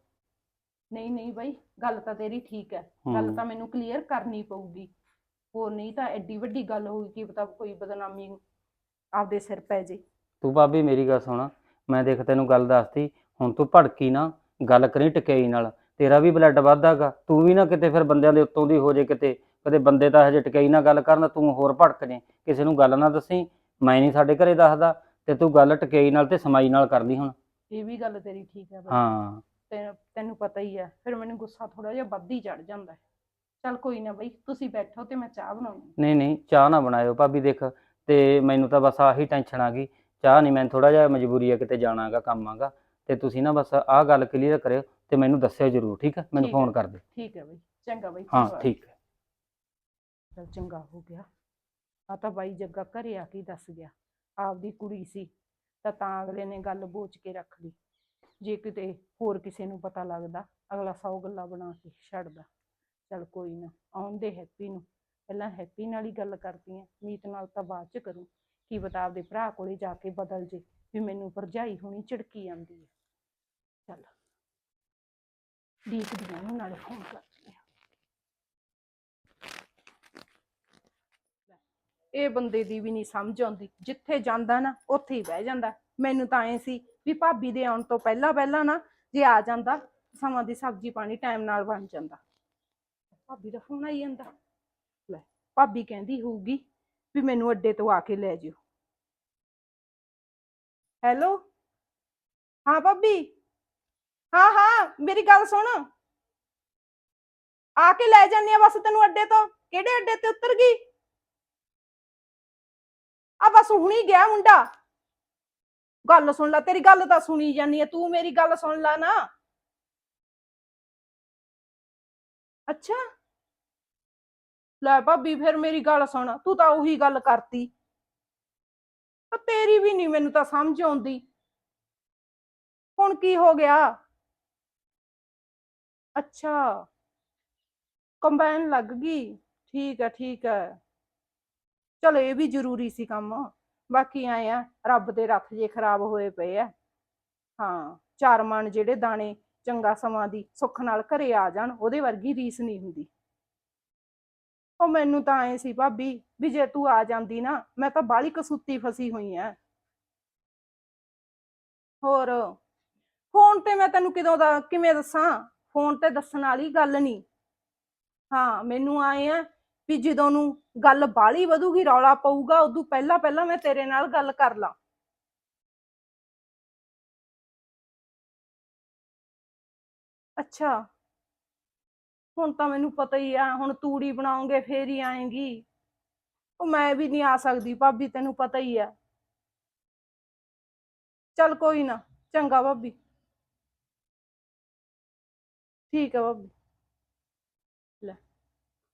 ਨਹੀਂ ਨਹੀਂ ਬਈ ਗੱਲ ਤਾਂ ਤੇਰੀ ਠੀਕ ਹੈ। ਗੱਲ। ਤਾਂ ਮੈਨੂੰ ਕਲੀਅਰ ਕਰਨੀ ਪਊਗੀ। ਹੋਰ ਨਹੀਂ ਤਾਂ ਐਡੀ ਵੱਡੀ ਗੱਲ ਹੋਊਗੀ ਕਿ ਪਤਾ ਕੋਈ ਬਦਨਾਮੀ ਆਪਦੇ ਸਿਰ ਪੈ ਜੇ। ਤੂੰ ਭਾਬੀ ਮੇਰੀ ਗੱਲ ਸੁਣ ਮੈਂ ਦੇਖ ਤੈਨੂੰ ਗੱਲ ਦੱਸਤੀ ਹੁਣ ਤੂੰ ਭੜਕੀ ਨਾ ਗੱਲ ਕਰੀ ਟਕਿਆਈ ਨਾਲ। ਤੇਰਾ ਵੀ ਬਲੱਡ ਵੱਧਦਾਗਾ ਤੂੰ ਵੀ ਨਾ ਕਿਤੇ ਫਿਰ ਬੰਦਿਆਂ ਦੇ ਉੱਤੋਂ ਦੀ ਹੋ ਜੇ ਕਿਤੇ। ਕਦੇ ਬੰਦੇ ਤਾਂ ਹਜੇ ਟਕਿਆਈ ਨਾਲ ਗੱਲ ਕਰਨ ਤੂੰ ਹੋਰ ਭੜਕ ਜੇ। ਕਿਸੇ ਨੂੰ ਗੱਲ ਨਾ ਦੱਸੀ ਮੈਂ ਨਹੀਂ ਸਾਡੇ ਘਰੇ ਦੱਸਦਾ। ਤੇ ਤੂੰ ਗੱਲ ਟਕਿਆਈ ਨਾਲ ਤੇ ਸਮਾਈ ਨਾਲ ਕਰਦੀ ਹੁਣ। ਇਹ ਵੀ ਗੱਲ ਤੇਰੀ ਠੀਕ ਹੈ ਬਈ ਹਾਂ। ਤੈਨੂੰ ਤੈਨੂੰ ਪਤਾ ਹੀ ਹੈ ਫਿਰ ਮੈਨੂੰ ਗੁੱਸਾ ਥੋੜਾ ਜਿਹਾ ਵੱਧ ਹੀ ਚੜ ਜਾਂਦਾ ਹੈ। ਚੱਲ ਕੋਈ ਨਾ ਬਈ ਤੁਸੀਂ ਬੈਠੋ ਤੇ ਮੈਂ ਚਾਹ ਬਣਾਉਣੀ ਨਹੀਂ ਨਹੀਂ ਚਾਹ ਨਾ ਬਣਾਇਓ ਭਾਬੀ ਦੇਖ। ਤੇ ਮੈਨੂੰ ਤਾਂ ਬਸ ਆਹੀ ਟੈਨਸ਼ਨ ਆ ਗਈ। ਚਾਹ ਨਹੀਂ ਮੈਂ ਥੋੜਾ ਜਿਹਾ ਮਜਬੂਰੀ ਆ ਕਿਤੇ ਜਾਣਾਗਾ ਕੰਮ ਆਗਾ ਤੇ ਤੁਸੀਂ ਨਾ ਬਸ ਆਹ ਗੱਲ ਕਲੀਅਰ ਕਰਿਓ। ਤੇ ਮੈਨੂੰ ਦੱਸਿਓ ਜਰੂਰ ਠੀਕ ਹੈ ਮੈਨੂੰ ਠੀਕ। ਫੋਨ ਕਰ ਦਿਓ ਠੀਕ ਹੈ ਬਈ ਚੰਗਾ ਬਈ ਹਾਂ ਧੰਨਵਾਦ। ਠੀਕ ਹੈ ਚੱਲ ਚੰਗਾ ਹੋ ਗਿਆ। ਆ ਤਾਂ ਬਾਈ ਜੱਗਾ ਘਰੇ ਆ ਕੇ ਹੀ ਦੱਸ ਗਿਆ ਆਪਦੀ ਕੁੜੀ ਸੀ ਤਾਂ ਤਾਂ ਅਗਲੇ ਨੇ ਗੱਲ ਬੋਚ ਕੇ ਰੱਖ ਲਈ। ਜੇ ਕਿਤੇ ਹੋਰ ਕਿਸੇ ਨੂੰ ਪਤਾ ਲੱਗਦਾ ਅਗਲਾ ਸੌ ਗੱਲਾਂ ਬਣਾ ਕੇ ਛੱਡਦਾ। ਚੱਲ ਕੋਈ ਨਾ ਆਉਂਦੇ ਹੈਪੀ ਨੂੰ। ਪਹਿਲਾਂ ਹੈਪੀ ਨਾਲ ਹੀ ਗੱਲ ਕਰਦੀ ਆ ਮੀਤ ਨਾਲ ਤਾਂ ਬਾਅਦ ਚ ਕਰੂੰ। ਕੀ ਪਤਾ ਆਪਦੇ ਭਰਾ ਕੋਲੇ ਜਾ ਕੇ ਬਦਲ ਜੇ ਵੀ ਮੈਨੂੰ ਭਰਜਾਈ ਹੋਣੀ ਝਿੜਕੀ ਜਾਂਦੀ ਹੈ ਚੱਲ। ਦੇਖਦੀ ਆ ਨਾਲੇ ਫੋਨ ਕਰਦੀ ਆ ਇਹ ਬੰਦੇ ਦੀ ਵੀ ਨਹੀਂ ਸਮਝ ਆਉਂਦੀ। ਜਿੱਥੇ ਜਾਂਦਾ ਨਾ, ਉੱਥੇ ਹੀ ਬਹਿ ਜਾਂਦਾ। ਮੈਨੂੰ ਤਾਂ ਐ ਸੀ ਵੀ ਭਾਬੀ ਦੇ ਆਉਣ ਤੋਂ ਪਹਿਲਾਂ ਪਹਿਲਾਂ ਨਾ, ਜੇ ਆ ਜਾਂਦਾ, ਸਮਾਂ ਦੀ ਸਬਜ਼ੀ ਪਾਣੀ ਟਾਈਮ ਨਾਲ ਬਣ ਜਾਂਦਾ। ਭਾਬੀ ਦਾ ਫੋਨ ਆਈ ਜਾਂਦਾ। ਲੈ, ਭਾਬੀ ਕਹਿੰਦੀ ਹੋਊਗੀ ਵੀ ਮੈਨੂੰ ਅੱਡੇ ਤੋਂ ਆ ਕੇ ਲੈ ਜਿਓ। ਹੈਲੋ ਹਾਂ, ਭਾਬੀ? ਹਾਂ ਹਾਂ, ਮੇਰੀ ਗੱਲ ਸੁਣ। ਆ ਕੇ ਲੈ ਜਾਂਦੀ ਆ ਬਸ ਤੈਨੂੰ ਅੱਡੇ ਤੋਂ। ਕਿਹੜੇ ਅੱਡੇ ਤੇ ਉਤਰ ਗਈ? ਆ ਬਸ ਹੁਣੀ ਗਿਆ ਮੁੰਡਾ। ਗੱਲ ਸੁਣ ਲੈ, ਤੇਰੀ ਗੱਲ ਤਾਂ ਸੁਣੀ ਜਾਨੀ ਆ। ਤੂੰ ਮੇਰੀ ਗੱਲ ਸੁਣ ਲੈ ਨਾ। ਅੱਛਾ। ਲੈ ਭਾਬੀ, ਫਿਰ ਮੇਰੀ ਗੱਲ ਸੁਣ। ਤੂੰ ਤਾਂ ਉਹੀ ਗੱਲ ਕਰਤੀ। ਤੇਰੀ ਵੀ ਨਹੀਂ ਮੈਨੂੰ ਤਾਂ ਸਮਝ ਆਉਂਦੀ। ਹੁਣ ਕੀ ਹੋ ਗਿਆ? ਅੱਛਾ। ਕੰਬਾਈਨ ਲੱਗ ਗਈ। ਠੀਕ ਹੈ ਠੀਕ ਹੈ। ਚਲੋ, ਇਹ ਵੀ ਜ਼ਰੂਰੀ ਸੀ ਕੰਮ। ਬਾਕੀ ਆਏ ਆ, ਰੱਬ ਦੇ ਰੱਖ ਜੇ ਖਰਾਬ ਹੋਏ ਪਏ ਆ। ਹਾਂ, ਚਾਰ ਮਣ ਜਿਹੜੇ ਦਾਣੇ ਚੰਗਾ ਸਮਾਂ ਦੀ ਸੁੱਖ ਨਾਲ ਘਰੇ ਆ ਜਾਣ, ਉਹਦੇ ਵਰਗੀ ਰੀਸ ਨਹੀਂ ਹੁੰਦੀ। ਉਹ ਮੈਨੂੰ ਤਾਂ ਐ ਸੀ ਭਾਬੀ ਵੀ ਜੇ ਤੂੰ ਆ ਜਾਂਦੀ ਨਾ, ਮੈਂ ਤਾਂ ਬਾਲੀ ਕਸੂਤੀ ਫਸੀ ਹੋਈ ਐ ਹੋਰ, ਫੋਨ ਤੇ ਮੈਂ ਤੈਨੂੰ ਕਿਦੋਂ ਦਾ, ਕਿਵੇਂ ਦੱਸਾਂ? ਫੋਨ ਤੇ ਦੱਸਣ ਵਾਲੀ ਗੱਲ ਨਹੀਂ ਹਾਂ, ਮੈਨੂੰ ਆਏ ਆ ਵੀ ਜਦੋਂ ਨੂੰ ਗੱਲ ਬਾਲੀ ਵਧੂਗੀ, ਰੌਲਾ ਪਊਗਾ, ਉਦੋਂ ਪਹਿਲਾਂ ਪਹਿਲਾਂ ਮੈਂ ਤੇਰੇ ਨਾਲ ਗੱਲ ਕਰ ਲਾਂ। ਅੱਛਾ। ਹੁਣ ਤਾਂ ਮੈਨੂੰ ਪਤਾ ਹੀ ਆ, ਹੁਣ ਤੂੜੀ ਬਣਾਉਂਗੇ, ਫੇਰ ਹੀ ਆਏਗੀ। ਉਹ ਮੈਂ ਵੀ ਨਹੀਂ ਆ ਸਕਦੀ, ਭਾਬੀ ਤੈਨੂੰ ਪਤਾ ਹੀ ਆ। ਚੱਲ ਕੋਈ ਨਾ, ਚੰਗਾ ਭਾਬੀ। ਠੀਕ ਆ ਭਾਬੀ। ਲੈ,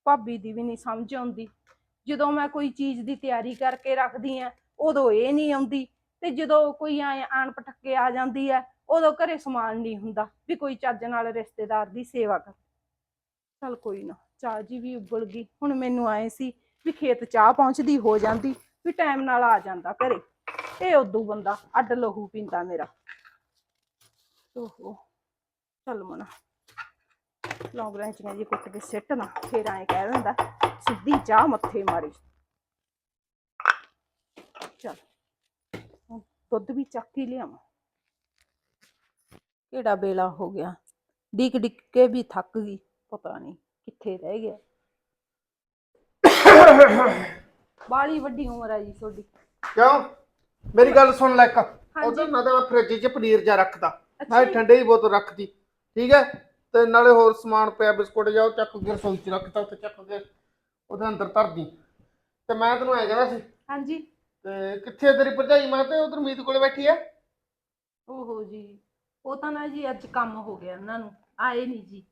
ਭਾਬੀ ਦੀ ਵੀ ਨਹੀਂ ਸਮਝ ਆਉਂਦੀ। ਜਦੋਂ ਮੈਂ ਕੋਈ ਚੀਜ਼ ਦੀ ਤਿਆਰੀ ਕਰਕੇ ਰੱਖਦੀ ਆ, ਉਦੋਂ ਇਹ ਨਹੀਂ ਆਉਂਦੀ। ਤੇ ਜਦੋਂ ਕੋਈ ਆਣ ਪਟੱਕੇ ਆ ਜਾਂਦੀ ਆ ਉਦੋਂ ਘਰੇ ਸਮਾਨ ਨਹੀਂ ਹੁੰਦਾ ਵੀ ਕੋਈ ਚੱਜ ਨਾਲ ਰਿਸ਼ਤੇਦਾਰ ਦੀ ਸੇਵਾ ਕਰ। ਚੱਲ ਕੋਈ ਨਾ, ਚਾਹ ਜੀ ਵੀ ਉਬਲ ਗਈ। ਹੁਣ ਮੈਨੂੰ ਆਏ ਸੀ ਵੀ ਖੇਤ ਚਾਹ ਪਹੁੰਚਦੀ ਹੋ ਜਾਂਦੀ, ਵੀ ਟਾਈਮ ਨਾਲ ਆ ਜਾਂਦਾ ਘਰੇ। ਇਹ ਉਦੋਂ ਬੰਦਾ ਅੱਡ ਲਹੂ ਪੀਂਦਾ ਮੇਰਾ। ਓਹੋ, ਚੱਲ ਮਨਾ। ਲੌਂਗਰਾਂ ਚ ਜੀ ਕੁੱਟ ਕੇ ਸਿੱਟ ਨਾ ਫੇਰ ਐਂ ਕਹਿ ਦਿੰਦਾ ਸਿੱਧੀ ਚਾਹ ਮੱਥੇ ਮਾਰੀ। ਚੱਲ ਹੁਣ ਦੁੱਧ ਵੀ ਚੱਕ ਹੀ ਲਿਆਵਾਂ। ਕਿਹੜਾ ਬੇਲਾ ਹੋ ਗਿਆ। ਡਿੱਕ ਡਿੱਕ ਕੇ ਵੀ ਥੱਕ ਗਈ ਪਤਾ ਨਹੀਂ ਕਿੱਥੇ ਰਹਿ ਗਿਆ। ਬਾਲੀ ਵੱਡੀ ਉਮਰ ਆ ਜੀ ਤੁਹਾਡੀ। ਕਿਉਂ? ਮੇਰੀ ਗੱਲ ਸੁਣ ਲੈ ਇੱਕ। ਉਧਰ ਨਾ ਤਾਂ ਮੈਂ ਫ੍ਰਿਜ 'ਚ ਪਨੀਰ ਜਾ ਰੱਖਦਾ। ਜੀ। ਠੰਡੇ ਦੀ ਬੋਤਲ ਰੱਖਦੀ। ਠੀਕ ਹੈ? ਤੇ ਨਾਲੇ ਹੋਰ ਸਮਾਨ ਪਿਆ ਬਿਸਕੁਟ ਜਾਓ ਚੱਕ ਕੇ ਰਸੋਈ 'ਚ ਰੱਖਤਾ ਉੱਥੇ ਚੱਕ ਕੇ ਉਹਦੇ ਅੰਦਰ ਧਰਦੀ ਤੇ ਮੈਂ ਤੈਨੂੰ ਐ ਕਹਿੰਦਾ ਸੀ ਹਾਂਜੀ। ਤੇ ਕਿੱਥੇ ਆ ਤੇਰੀ ਭਰਜਾਈ? ਮੈਂ ਤੇ ਉਧਰ ਮੀਤ ਕੋਲੇ ਬੈਠੀ ਆ। ਓਹੋ ਜੀ ਉਹ ਤਾਂ ਨਾ ਜੀ ਅੱਜ ਕੰਮ ਹੋ ਗਿਆ ਉਹਨਾਂ ਨੂੰ ਆਏ ਨਹੀਂ ਜੀ।